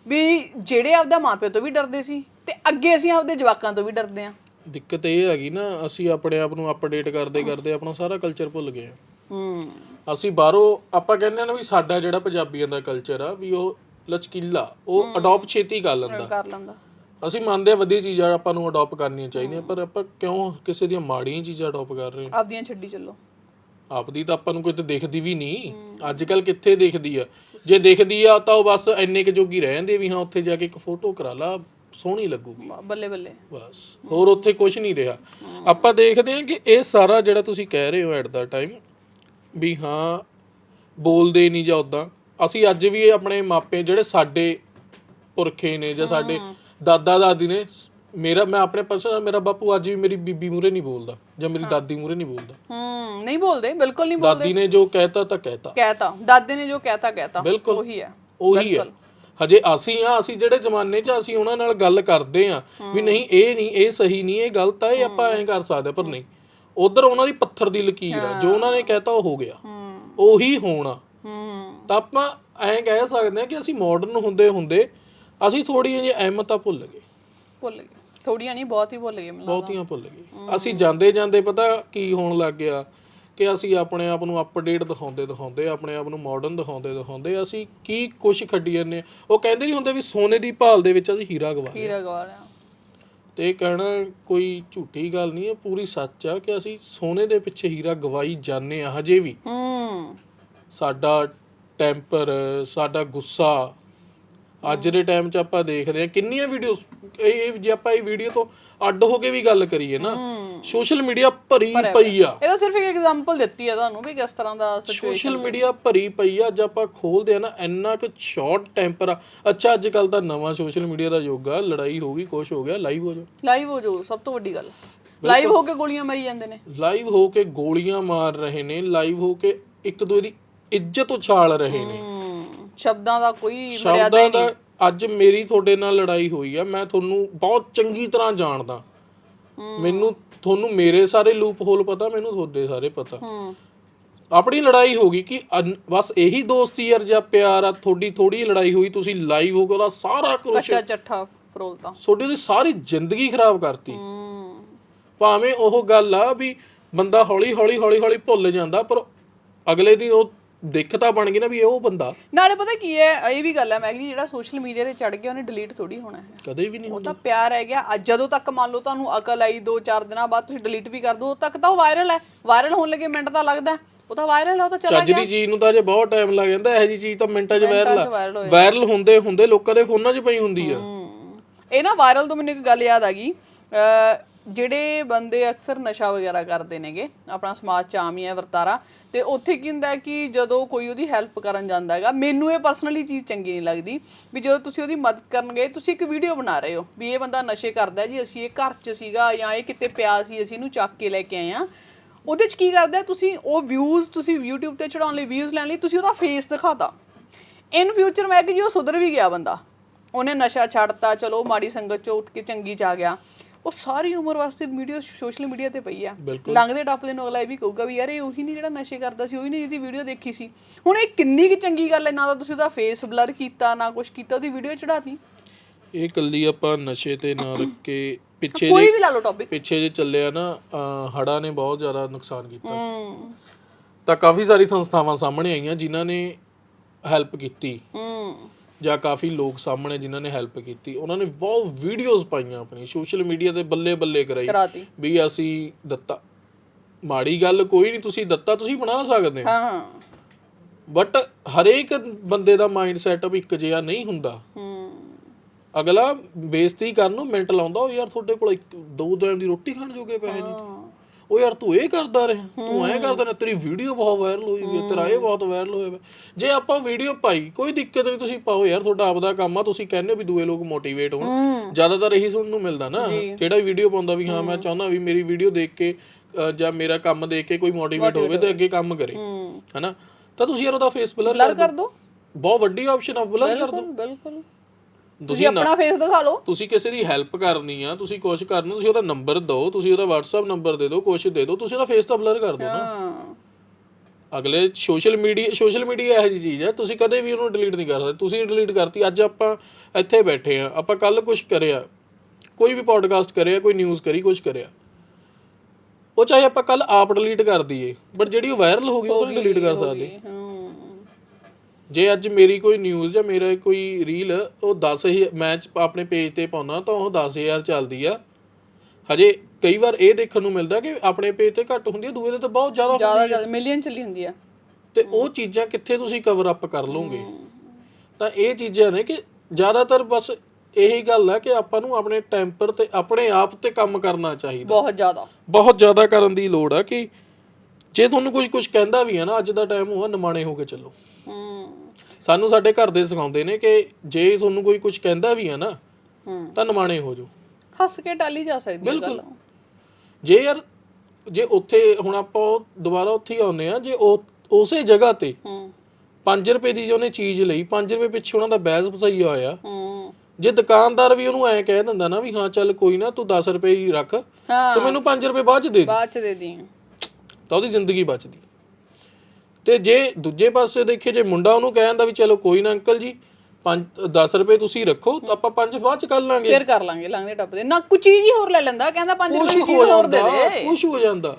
[SPEAKER 1] ਵੀ ਜਿਹੜੇ ਆਪਦਾ ਮਾਂ ਪਿਓ ਤੋਂ ਵੀ ਡਰਦੇ ਸੀ ਤੇ ਅੱਗੇ ਅਸੀਂ ਆਪਦੇ ਜਵਾਕਾਂ ਤੋਂ ਵੀ ਡਰਦੇ ਆ
[SPEAKER 2] ਦਿੱਕਤ ਇਹ ਹੈਗੀ ਨਾ ਅਸੀਂ ਆਪਣੇ ਆਪ ਨੂੰ ਅਪਡੇਟ ਕਰਦੇ ਕਰਦੇ ਆਪਣਾ ਸਾਰਾ ਕਲਚਰ ਭੁੱਲ ਗਏ
[SPEAKER 1] ਹੂੰ।
[SPEAKER 2] ਅਸੀਂ ਬਾਹਰੋਂ ਆਪਾਂ ਕਹਿੰਦੇ ਆ ਨਾ ਵੀ ਸਾਡਾ ਜਿਹੜਾ ਪੰਜਾਬੀਆਂ ਦਾ ਕਲਚਰ ਆ ਵੀ ਉਹ ਲਚਕੀਲਾ ਉਹ ਅਡਾਪਟ ਛੇਤੀ ਕਰ ਲੈਂਦਾ।
[SPEAKER 1] ਕਰ ਲੈਂਦਾ।
[SPEAKER 2] ਅਸੀਂ ਮੰਨਦੇ ਆ ਵਧੀਆ ਚੀਜ਼ਾਂ ਆਪਾਂ ਨੂੰ ਅਡਾਪਟ ਕਰਨੀਆਂ ਚਾਹੀਦੀਆਂ ਪਰ ਆਪਾਂ ਕਿਉਂ ਕਿਸੇ ਦੀਆਂ ਮਾੜੀਆਂ ਚੀਜ਼ਾਂ ਅਡਾਪਟ ਕਰ ਰਹੇ ਹਾਂ?
[SPEAKER 1] ਆਪਦੀਆਂ ਛੱਡੀ ਚੱਲੋ।
[SPEAKER 2] ਆਪਦੀ ਤਾਂ ਆਪਾਂ ਨੂੰ ਕੋਈ ਤੇ ਦਿਖਦੀ ਵੀ ਨਹੀਂ। ਅੱਜ ਕੱਲ ਕਿੱਥੇ ਦਿਖਦੀ ਆ? ਜੇ ਦਿਖਦੀ ਆ ਤਾਂ ਉਹ ਬਸ ਇੰਨੇ ਕੁ ਜੋਗੀ ਰਹਿ ਜਾਂਦੇ ਵੀ ਹਾਂ ਉੱਥੇ ਜਾ ਕੇ ਇੱਕ ਫੋਟੋ ਕਰਾ ਲਾ ਸੋਹਣੀ ਲੱਗੂਗੀ।
[SPEAKER 1] ਬੱਲੇ ਬੱਲੇ।
[SPEAKER 2] ਬਸ। ਹੋਰ ਉੱਥੇ ਕੁਝ ਨਹੀਂ ਰਿਹਾ। ਆਪਾਂ ਦੇਖਦੇ ਹਾਂ ਕਿ ਇਹ ਸਾਰਾ ਜਿਹੜਾ ਤੁਸੀਂ ਕਹਿ ਰਹੇ ਹੋ ਐਟ ਦਾ ਟਾਈਮ ਵੀ ਹਾਂ ਬੋਲਦੇ ਨਹੀਂ ਜਾਂ ਉਦਾਂ ਅਸੀਂ ਅੱਜ ਵੀ ਆਪਣੇ ਮਾਪੇ ਜਿਹੜੇ ਸਾਡੇ ਪੁਰਖੇ ਨੇ ਜਾਂ ਸਾਡੇ ਦਾਦਾ ਦਾਦੀ ਨੇ ਮੇਰਾ ਮੈਂ ਆਪਣੇ ਪਰਸਨਲ ਮੇਰਾ ਬਾਪੂ ਅੱਜ ਵੀ ਮੇਰੀ ਬੀਬੀ ਮੂਰੇ ਨਹੀਂ ਬੋਲਦਾ ਜਾਂ ਮੇਰੀ ਦਾਦੀ ਮੂਰੇ ਨਹੀਂ ਬੋਲਦਾ।
[SPEAKER 1] ਹੂੰ ਨਹੀਂ ਬੋਲਦੇ ਬਿਲਕੁਲ ਨਹੀਂ ਬੋਲਦੇ।
[SPEAKER 2] ਦਾਦੀ ਨੇ ਜੋ ਕਹਿਤਾ ਤਾਂ ਕਹਿਤਾ।
[SPEAKER 1] ਕਹਿਤਾ ਦਾਦੇ ਨੇ ਜੋ ਕਹਿਤਾ ਕਹਿਤਾ।
[SPEAKER 2] ਬਿਲਕੁਲ।
[SPEAKER 1] ਉਹੀ ਹੈ
[SPEAKER 2] ਉਹੀ ਹੈ। ਹਜੇ ਅਸੀਂ ਆ ਅਸੀਂ ਜਿਹੜੇ ਜ਼ਮਾਨੇ 'ਚ ਅਸੀਂ ਉਹਨਾਂ ਨਾਲ ਗੱਲ ਕਰਦੇ ਆ ਵੀ ਨਹੀਂ ਇਹ ਨਹੀਂ ਇਹ ਸਹੀ ਨਹੀਂ ਇਹ ਗਲਤ ਆ ਇਹ ਆਪਾਂ ਐਂ ਕਰ ਸਕਦੇ ਪਰ ਨਹੀਂ। ਉਧਰ ਉਹਨਾਂ ਦੀ ਪੱਥਰ ਦੀ ਲਕੀਰ ਆ ਜੋ ਉਹਨਾਂ ਨੇ ਕਹਿਤਾ ਉਹ ਹੋ ਗਿਆ।
[SPEAKER 1] ਹੂੰ।
[SPEAKER 2] ਉਹੀ ਹੋਣਾ
[SPEAKER 1] ਹੂੰ।
[SPEAKER 2] ਤਾਂ ਆਪਾਂ ਐਂ ਕਹਿ ਸਕਦੇ ਆ ਕਿ ਅਸੀਂ ਮਾਡਰਨ ਹੁੰਦੇ ਹੁੰਦੇ ਅਸੀਂ ਥੋੜੀ ਜਿਹੀ ਅਹਿਮਤਾ ਭੁੱਲ ਗਏ।
[SPEAKER 1] ਭੁੱਲ ਗਏ। ਥੋੜੀਆਂ ਨਹੀਂ ਬਹੁਤ ਹੀ ਭੁੱਲ ਗਏ ਮੈਨੂੰ
[SPEAKER 2] ਬਹੁਤੀਆਂ ਭੁੱਲ ਗਏ। ਅਸੀਂ ਜਾਂਦੇ ਜਾਂਦੇ ਪਤਾ ਕੀ ਹੋਣ ਲੱਗ ਗਿਆ ਕਿ ਅਸੀਂ ਆਪਣੇ ਆਪ ਨੂੰ ਅਪਡੇਟ ਦਿਖਾਉਂਦੇ ਦਿਖਾਉਂਦੇ ਆਪਣੇ ਆਪ ਨੂੰ ਮਾਡਰਨ ਦਿਖਾਉਂਦੇ ਦਿਖਾਉਂਦੇ ਅਸੀਂ ਕੀ ਕੁਛ ਖੱਡੀ ਜਾਂਦੇ ਹਾਂ। ਉਹ ਕਹਿੰਦੇ ਨਹੀਂ ਹੁੰਦੇ ਵੀ ਸੋਨੇ ਦੀ ਭਾਲ ਦੇ ਵਿੱਚ ਅਸੀਂ ਹੀਰਾ ਗਵਾ ਲਿਆ।
[SPEAKER 1] ਹੀਰਾ ਗਵਾ ਲਿਆ।
[SPEAKER 2] ਤੇ ਇਹ ਕਹਿਣਾ ਕੋਈ ਝੂਠੀ ਗੱਲ ਨਹੀਂ ਹੈ ਪੂਰੀ ਸੱਚ ਆ ਕਿ ਅਸੀਂ ਸੋਨੇ ਦੇ ਪਿੱਛੇ ਹੀਰਾ ਗਵਾਈ ਜਾਂਦੇ ਆ ਹਜੇ ਵੀ।
[SPEAKER 1] ਹੂੰ।
[SPEAKER 2] ਸਾਡਾ ਟੈਂਪਰ ਸਾਡਾ ਗੁੱਸਾ ਅੱਜ ਦੇ ਟਾਈਮ 'ਚ ਆਪਾਂ ਦੇਖਦੇ ਆ ਕਿੰਨੀਆਂ ਵੀਡੀਓਜ਼ ਇਹ ਜੇ ਆਪਾਂ ਇਹ ਵੀਡੀਓ ਤੋਂ ਅੱਡ ਹੋ ਕੇ ਵੀ ਗੱਲ ਕਰੀਏ ਨਾ ਸੋਸ਼ਲ ਮੀਡੀਆ ਭਰੀ ਪਈ ਆ।
[SPEAKER 1] ਇਹ ਤਾਂ ਸਿਰਫ ਇੱਕ ਐਗਜ਼ਾਮਪਲ ਦਿੱਤੀ ਹੈ ਤੁਹਾਨੂੰ ਵੀ ਕਿਸ ਤਰ੍ਹਾਂ ਦਾ ਸਿਚੁਏਸ਼ਨ
[SPEAKER 2] ਸੋਸ਼ਲ ਮੀਡੀਆ ਭਰੀ ਪਈ ਆ ਜੇ ਆਪਾਂ ਖੋਲਦੇ ਆ ਨਾ ਇੰਨਾ ਕੁ ਸ਼ਾਰਟ ਟੈਂਪਰ ਆ। ਅੱਛਾ ਅੱਜ ਕੱਲ ਤਾਂ ਨਵਾਂ ਸੋਸ਼ਲ ਮੀਡੀਆ ਦਾ ਯੁੱਗ ਆ ਲੜਾਈ ਹੋ ਗਈ ਕੁਛ ਹੋ ਗਿਆ ਲਾਈਵ ਹੋ ਜਾਓ।
[SPEAKER 1] ਲਾਈਵ ਹੋ ਜੋ ਸਭ ਤੋਂ ਵੱਡੀ ਗੱਲ। ਲਾਈਵ ਹੋ ਕੇ ਗੋਲੀਆਂ ਮਾਰੀ ਜਾਂਦੇ ਨੇ।
[SPEAKER 2] ਲਾਈਵ ਹੋ ਕੇ ਗੋਲੀਆਂ ਮਾਰ ਰਹੇ ਨੇ ਲਾਈਵ ਹੋ ਕੇ ਇੱਕ ਦੂਜੇ ਦੀ ਇੱਜ਼ਤ ਉਛਾਲ ਰਹੇ ਨੇ।
[SPEAKER 1] ਸ਼ਬਦਾਂ ਦਾ ਕੋਈ ਮਰਿਆਦਾ
[SPEAKER 2] ਸ਼ਬਦਾਂ
[SPEAKER 1] ਹੀ ਨਹੀਂ।
[SPEAKER 2] ਦਾ ਅੱਜ ਮੇਰੀ ਤੁਹਾਡੇ ਨਾਲ ਲੜਾਈ ਹੋਈ ਆ ਮੈਂ ਤੁਹਾਨੂੰ ਬਹੁਤ ਚੰਗੀ ਤਰ੍ਹਾਂ ਜਾਣਦਾ। ਮੈਨੂੰ ਤੁਹਾਨੂੰ ਮੇਰੇ ਸਾਰੇ ਲੂਪ ਹੋਲ ਪਤਾ ਮੈਨੂੰ ਤੁਹਾਡੇ ਸਾਰੇ ਪਤਾ।
[SPEAKER 1] ਹੂੰ।
[SPEAKER 2] ਆਪਣੀ ਲੜਾਈ ਹੋ ਗਈ ਕਿ ਅਨ- ਬਸ ਇਹੀ ਦੋਸਤੀ ਯਾਰ ਜਾਂ ਪਿਆਰ ਆ ਤੁਹਾਡੀ ਥੋੜੀ ਲੜਾਈ ਹੋਈ ਤੁਸੀਂ ਲਾਈਵ ਹੋ ਕੇ ਉਹਦਾ ਸਾਰਾ ਕੁਝ
[SPEAKER 1] ਕੱਚਾ ਚੱਠਾ ਫਰੋਲਤਾ।
[SPEAKER 2] ਤੁਹਾਡੀ ਉਹਦੀ ਸਾਰੀ ਜ਼ਿੰਦਗੀ ਖਰਾਬ ਕਰਤੀ।
[SPEAKER 1] ਹੂੰ।
[SPEAKER 2] ਭਾਵੇਂ ਉਹ ਗੱਲ ਆ ਵੀ ਬੰਦਾ ਹੌਲੀ ਹੌਲੀ ਹੌਲੀ ਹੌਲੀ ਭੁੱਲ ਜਾਂਦਾ ਪਰ ਅਗਲੇ ਦਿਨ ਉਹ ਦਿੱਖ ਤਾਂ ਬਣ ਗਈ ਨਾ ਵੀ ਇਹ ਉਹ ਬੰਦਾ।
[SPEAKER 1] ਨਾਲੇ ਪਤਾ ਕੀ ਹੈ ਇਹ ਵੀ ਗੱਲ ਹੈ ਮੈਂ ਕਿ ਜਿਹੜਾ ਸੋਸ਼ਲ ਮੀਡੀਆ ਤੇ ਚੜ ਗਿਆ ਉਹਨੇ ਡਿਲੀਟ ਥੋੜੀ ਹੋਣਾ ਹੈ।
[SPEAKER 2] ਕਦੇ ਵੀ ਨਹੀਂ
[SPEAKER 1] ਉਹ ਤਾਂ ਪਿਆਰ ਹੈ ਗਿਆ। ਅੱਜ ਜਦੋਂ ਤੱਕ ਮੰਨ ਲਓ ਤੁਹਾਨੂੰ ਅਕਲ ਆਈ 2-4 ਦਿਨਾਂ ਬਾਅਦ ਤੁਸੀਂ ਡਿਲੀਟ ਵੀ ਕਰ ਦੋ ਤੱਕ ਤਾਂ ਉਹ ਵਾਇਰਲ ਹੈ। ਵਾਇਰਲ ਹੋਣ ਲੱਗੇ ਮਿੰਟ ਤਾਂ ਲੱਗਦਾ। ਉਹ ਤਾਂ ਵਾਇਰਲ ਹੈ ਤਾਂ ਚਲਾ
[SPEAKER 2] ਚੱਜ ਦੀ ਚੀਜ਼ ਨੂੰ ਤਾਂ ਜੇ ਬਹੁਤ ਟਾਈਮ ਲੱਗ ਜਾਂਦਾ ਇਹੋ ਜੀ ਚੀਜ਼ ਤਾਂ ਮਿੰਟਾਂ 'ਚ ਵਾਇਰਲ ਆ। ਵਾਇਰਲ ਹੁੰਦੇ ਹੁੰਦੇ ਲੋਕਾਂ ਦੇ ਫੋਨਾਂ 'ਚ ਪਈ ਹੁੰਦੀ ਆ।
[SPEAKER 1] ਇਹ ਨਾ ਵਾਇਰਲ ਤੋਂ ਮੈਨੂੰ ਇੱਕ ਗੱਲ ਯਾਦ ਆ ਗਈ। ਜਿਹੜੇ ਬੰਦੇ ਅਕਸਰ ਨਸ਼ਾ ਵਗੈਰਾ ਕਰਦੇ ਨੇਗੇ, ਆਪਣਾ ਸਮਾਜ ਚ ਆਮ ਹੀ ਹੈ ਵਰਤਾਰਾ, ਤੇ ਉੱਥੇ ਕੀ ਹੁੰਦਾ ਕਿ ਜਦੋਂ ਕੋਈ ਉਹਦੀ ਹੈਲਪ ਕਰਨ ਜਾਂਦਾ ਹੈਗਾ, ਮੈਨੂੰ ਇਹ ਪਰਸਨਲੀ ਚੀਜ਼ ਚੰਗੀ ਨਹੀਂ ਲੱਗਦੀ, ਵੀ ਜਦੋਂ ਤੁਸੀਂ ਉਹਦੀ ਮਦਦ ਕਰਨ ਗਏ ਤੁਸੀਂ ਇੱਕ ਵੀਡੀਓ ਬਣਾ ਰਹੇ ਹੋ, ਵੀ ਇਹ ਬੰਦਾ ਨਸ਼ੇ ਕਰਦਾ ਜੀ, ਅਸੀਂ ਇਹ ਘਰ 'ਚ ਸੀਗਾ ਜਾਂ ਇਹ ਕਿਤੇ ਪਿਆ ਸੀ, ਅਸੀਂ ਇਹਨੂੰ ਚੱਕ ਕੇ ਲੈ ਕੇ ਆਏ ਆ ਉਹਦੇ 'ਚ ਕੀ ਕਰਦਾ, ਤੁਸੀਂ ਉਹ ਵਿਊਜ਼ ਤੁਸੀਂ YouTube ਤੇ ਚੜਾਉਣ ਲਈ ਵਿਊਜ਼ ਲੈਣ ਲਈ ਤੁਸੀਂ ਉਹਦਾ ਫੇਸ ਦਿਖਾਤਾ। ਇਨ ਫਿਊਚਰ ਮੈਂ ਕਿ ਜੀ, ਉਹ ਸੁਧਰ ਵੀ ਗਿਆ ਬੰਦਾ। ਉਹਨੇ ਨਸ਼ਾ ਛੱਡਤਾ, ਚਲੋ ਮਾੜੀ ਸੰਗਤ ਚੋਂ ਉੱਠ ਕੇ ਚੰਗੀ ਚ ਆ ਗਿਆ। ਉਹ ਸਾਰੀ ਉਮਰ ਵਾਸਤੇ ਵੀਡੀਓ ਸੋਸ਼ਲ ਮੀਡੀਆ ਤੇ ਪਈ ਆ। ਲੰਘਦੇ ਟੱਪਦੇ ਨੂੰ ਅਗਲਾ ਇਹ ਵੀ ਕਹੂਗਾ ਵੀ ਯਾਰ ਇਹ ਉਹੀ ਨਹੀਂ ਜਿਹੜਾ ਨਸ਼ੇ ਕਰਦਾ ਸੀ ਉਹੀ ਨਹੀਂ ਜਿਹਦੀ ਵੀਡੀਓ ਦੇਖੀ ਸੀ। ਹੁਣ ਇਹ ਕਿੰਨੀ ਕੁ ਚੰਗੀ ਗੱਲ ਹੈ ਨਾ ਤਾਂ ਤੁਸੀਂ ਉਹਦਾ ਫੇਸ ਬਲਰ ਕੀਤਾ ਨਾ ਕੁਝ ਕੀਤਾ ਉਹਦੀ ਵੀਡੀਓ ਚੜਾਤੀ
[SPEAKER 2] ਇਹ ਕੱਲੀ ਆਪਾਂ ਨਸ਼ੇ ਤੇ ਨਾ ਰੱਖ ਕੇ ਪਿੱਛੇ
[SPEAKER 1] ਕੋਈ ਵੀ ਲਾ ਲਓ ਟੌਪਿਕ
[SPEAKER 2] ਪਿੱਛੇ ਜੇ ਚੱਲਿਆ ਨਾ ਹੜਾ ਨੇ ਬਹੁਤ ਜ਼ਿਆਦਾ ਨੁਕਸਾਨ ਕੀਤਾ। ਤਾਂ ਕਾਫੀ ਸਾਰੀ ਸੰਸਥਾਵਾਂ ਸਾਹਮਣੇ ਆਈਆਂ ਜਿਨ੍ਹਾਂ ਨੇ ਹੈਲਪ ਕੀਤੀ।
[SPEAKER 1] ਹੂੰ।
[SPEAKER 2] ਜਾਂ ਕਾਫੀ ਲੋਕ ਸਾਹਮਣੇ ਜਿਨ੍ਹਾਂ ਨੇ ਹੈਲਪ ਕੀਤੀ ਉਹਨਾਂ ਨੇ ਬਹੁਤ ਵੀਡੀਓਜ਼ ਪਾਈਆਂ ਆਪਣੀ ਸੋਸ਼ਲ ਮੀਡੀਆ ਤੇ ਬੱਲੇ ਬੱਲੇ ਕਰਾਈ ਵੀ ਅਸੀਂ ਦਿੱਤਾ। ਮਾੜੀ ਗੱਲ ਕੋਈ ਨਹੀਂ ਤੁਸੀਂ ਦਿੱਤਾ ਤੁਸੀਂ ਬਣਾ ਸਕਦੇ ਹੋ।
[SPEAKER 1] ਹਾਂ। ਹਾਂ
[SPEAKER 2] ਬਟ ਹਰੇਕ ਬੰਦੇ ਦਾ ਮਾਈਂਡ ਸੈਟਅਪ ਇੱਕ ਜਿਹਾ ਨਹੀਂ ਹੁੰਦਾ।
[SPEAKER 1] ਹੂੰ।
[SPEAKER 2] ਅਗਲਾ ਬੇਇੱਜ਼ਤੀ ਕਰਨ ਨੂੰ ਮਿੰਟ ਲਾਉਂਦਾ ਉਹ ਯਾਰ ਤੁਹਾਡੇ ਕੋਲ ਇੱਕ ਦੋ ਦਿਨ ਦੀ ਰੋਟੀ ਖਾਣ ਜੋਗੇ ਪੈਸੇ ਨਹੀਂ। ਉਹ ਯਾਰ ਤੂੰ ਇਹ ਕਰਦਾ ਰਿਹਾ ਤੂੰ ਐਂ ਕਰਦਾ ਰਿਹਾ ਤੇਰੀ ਵੀਡੀਓ ਬਹੁਤ ਵਾਇਰਲ ਹੋਈ ਹੈ, ਤੇਰਾ ਇਹ ਬਹੁਤ ਵਾਇਰਲ ਹੋਇਆ। ਜੇ ਆਪਾਂ ਵੀਡੀਓ ਪਾਈ ਕੋਈ ਦਿੱਕਤ ਨਹੀਂ ਤੁਸੀਂ ਪਾਓ ਯਾਰ ਤੁਹਾਡਾ ਆਪਦਾ ਕੰਮ ਆ ਤੁਸੀਂ ਕਹਿੰਦੇ ਵੀ ਦੂਏ ਲੋਕ ਮੋਟੀਵੇਟ ਹੋਣ। ਜ਼ਿਆਦਾਤਰ ਇਹੀ ਸੁਣਨ ਨੂੰ ਮਿਲਦਾ ਨਾ ਜਿਹੜਾ ਵੀਡੀਓ ਪਾਉਂਦਾ ਵੀ ਹਾਂ ਮੈਂ ਚਾਹੁੰਦਾ ਵੀ ਮੇਰੀ ਵੀਡੀਓ ਦੇਖ ਕੇ ਜਾਂ ਮੇਰਾ ਕੰਮ ਦੇਖ ਕੇ ਕੋਈ ਮੋਟੀਵੇਟ ਹੋਵੇ ਤੇ ਅੱਗੇ ਕੰਮ ਕਰੇ। ਹਨਾ? ਤਾਂ ਤੁਸੀਂ ਯਾਰ ਉਹਦਾ ਫੇਸ ਬਲਰ
[SPEAKER 1] ਕਰ ਦੋ
[SPEAKER 2] ਬਹੁਤ ਵੱਡੀ ਆਪਸ਼ਨ ਆ ਬਲਰ ਕਰ ਦਿਓ।
[SPEAKER 1] ਬਿਲਕੁਲ ਬਿਲਕੁਲ। ਤੁਸੀਂ ਆਪਣਾ ਫੇਸ ਦਿਖਾ ਲਓ।
[SPEAKER 2] ਤੁਸੀਂ ਕਿਸੇ ਦੀ ਹੈਲਪ ਕਰਨੀ ਆ ਤੁਸੀਂ ਕੁਝ ਕਰਨਾ ਤੁਸੀਂ ਉਹਦਾ ਨੰਬਰ ਦਿਓ ਤੁਸੀਂ ਉਹਦਾ WhatsApp ਨੰਬਰ ਦੇ ਦਿਓ ਕੁਝ ਦੇ ਦਿਓ ਤੁਸੀਂ ਉਹਦਾ ਫੇਸ ਤਾਂ ਬਲਰ ਕਰ ਦਿਓ ਨਾ। ਅਗਲੇ ਸੋਸ਼ਲ ਮੀਡੀਆ ਸੋਸ਼ਲ ਮੀਡੀਆ ਇਹੋ ਜਿਹੀ ਚੀਜ਼ ਹੈ ਤੁਸੀਂ ਕਦੇ ਵੀ ਉਹਨੂੰ ਡਿਲੀਟ ਨਹੀਂ ਕਰ ਸਕਦੇ। ਤੁਸੀਂ ਡਿਲੀਟ ਕਰਤੀ ਅੱਜ ਆਪਾਂ ਇੱਥੇ ਬੈਠੇ ਆ ਆਪਾਂ ਕੱਲ ਕੁਝ ਕਰਿਆ ਕੋਈ ਵੀ ਪੋਡਕਾਸਟ ਕਰਿਆ ਕੋਈ ਨਿਊਜ਼ ਕਰੀ ਕੁਝ ਕਰਿਆ। ਉਹ ਚਾਹੇ ਆਪਾਂ ਕੱਲ ਆਪ ਡਿਲੀਟ ਕਰ ਦਈਏ ਬਟ ਜਿਹੜੀ ਉਹ ਵਾਇਰਲ ਹੋ ਗਈ ਉਹ ਨਹੀਂ ਡਿਲੀਟ ਕਰ ਸਕਦੇ।
[SPEAKER 1] ਹੂੰ।
[SPEAKER 2] ਜੇ ਅੱਜ ਮੇਰੀ ਕੋਈ ਨਿਊਜ਼ ਜਾਂ ਮੇਰਾ ਕੋਈ ਰੀਲ ਉਹ 10000 ਮੈਚ ਆਪਣੇ ਪੇਜ ਤੇ ਪਾਉਣਾ ਤਾਂ ਉਹ 10000 ਚੱਲਦੀ ਆ। ਹਜੇ ਕਈ ਵਾਰ ਇਹ ਦੇਖਣ ਨੂੰ ਮਿਲਦਾ ਕਿ ਆਪਣੇ ਪੇਜ ਤੇ ਘੱਟ ਹੁੰਦੀ ਹੈ ਦੂਏ ਦੇ ਤਾਂ ਬਹੁਤ ਜ਼ਿਆਦਾ ਹੁੰਦੀ
[SPEAKER 1] ਜ਼ਿਆਦਾ ਜ਼ਿਆਦਾ ਮਿਲੀਅਨ ਚੱਲੀ ਹੁੰਦੀ ਆ।
[SPEAKER 2] ਤੇ ਉਹ ਚੀਜ਼ਾਂ ਕਿੱਥੇ ਤੁਸੀਂ ਕਵਰ ਅਪ ਕਰ ਲਓਗੇ? ਤਾਂ ਇਹ ਚੀਜ਼ਾਂ ਨੇ ਕਿ ਜ਼ਿਆਦਾਤਰ ਬਸ ਇਹੀ ਗੱਲ ਹੈ ਕਿ ਆਪਾਂ ਨੂੰ ਆਪਣੇ ਟੈਂਪਰ ਤੇ ਆਪਣੇ ਆਪ ਤੇ ਕੰਮ ਕਰਨਾ ਚਾਹੀਦਾ।
[SPEAKER 1] ਬਹੁਤ ਜ਼ਿਆਦਾ।
[SPEAKER 2] ਬਹੁਤ ਜ਼ਿਆਦਾ ਕਰਨ ਦੀ ਲੋੜ ਆ ਕਿ ਜੇ ਤੁਹਾਨੂੰ ਕੁਝ ਕੁਝ ਕਹਿੰਦਾ ਵੀ ਹੈ ਨਾ ਅੱਜ ਦਾ ਟਾਈਮ ਹੋਆ ਨਿਮਾਣੇ ਹੋ ਕੇ ਚੱਲੋ।
[SPEAKER 1] ਹੂੰ।
[SPEAKER 2] ਸਾਨੂੰ ਸਾਡੇ ਘਰ ਦੇ ਸਿਖਾਉਂਦੇ ਨੇ ਕਿ ਜੇ ਤੁਹਾਨੂੰ ਕੋਈ ਕੁਝ ਕਹਿੰਦਾ ਵੀ ਹੈ ਨਾ
[SPEAKER 1] ਹੂੰ।
[SPEAKER 2] ਤਾਂ ਨਿਮਾਣੇ ਹੋ ਜਾਓ।
[SPEAKER 1] ਹੱਸ ਕੇ ਟਾਲੀ ਜਾ ਸਕਦੀ ਹੈ ਗੱਲ।
[SPEAKER 2] ਜੇ ਯਾਰ ਜੇ ਉੱਥੇ ਹੁਣ ਆਪਾਂ ਉਹ ਦੁਬਾਰਾ ਉੱਥੇ ਹੀ ਆਉਨੇ ਆ ਜੇ ਉਹ ਉਸੇ ਜਗ੍ਹਾ ਤੇ
[SPEAKER 1] ਹੂੰ।
[SPEAKER 2] 5 ਰੁਪਏ ਦੀ ਜੇ ਉਹਨੇ ਚੀਜ਼ ਲਈ 5 ਰੁਪਏ ਪਿੱਛੇ ਉਹਨਾਂ ਦਾ ਬੈਜ਼ ਫਸਾਈਆ ਹੋਇਆ।
[SPEAKER 1] ਹੂੰ।
[SPEAKER 2] ਜੇ ਦੁਕਾਨਦਾਰ ਵੀ ਉਹਨੂੰ ਐਂ ਕਹਿ ਦਿੰਦਾ ਨਾ ਵੀ ਹਾਂ ਚੱਲ ਕੋਈ ਨਾ ਤੂੰ 10 ਰੁਪਏ ਹੀ ਰੱਖ
[SPEAKER 1] ਹਾਂ।
[SPEAKER 2] ਤੂੰ ਮੈਨੂੰ 5 ਰੁਪਏ ਬਾਅਦ ਚ ਦੇ ਦੇ।
[SPEAKER 1] ਬਾਅਦ ਚ ਦੇ ਦੀ
[SPEAKER 2] ਤਾਂ ਉਹਦੀ ਜ਼ਿੰਦਗੀ ਬਚਦੀ। ਤੇ ਜੇ ਦੂਜੇ ਪਾਸੇ ਦੇਖੀਏ ਜੇ ਮੁੰਡਾ ਉਹਨੂੰ ਕਹਿ ਦਿੰਦਾ ਵੀ ਚਲੋ ਕੋਈ ਨਾ ਅੰਕਲ ਜੀ 5 10 ਰੁਪਏ ਤੁਸੀਂ ਰੱਖੋ ਤਾਂ ਆਪਾਂ 5 ਬਾਅਦ ਚ ਕਰ ਲਾਂਗੇ।
[SPEAKER 1] ਫੇਰ ਕਰ ਲਾਂਗੇ ਲੰਘਦੇ ਟੱਪਦੇ ਨਾ ਕੁਝ ਚੀਜ਼ ਹੀ ਹੋਰ ਲੈ ਲੈਂਦਾ ਕਹਿੰਦਾ 5
[SPEAKER 2] ਕੁਛ
[SPEAKER 1] ਰੁਪਏ ਦੀ ਚੀਜ਼ ਹੋਰ ਦੇ ਦੇ।
[SPEAKER 2] ਕੁਛ ਹੋ ਜਾਂਦਾ।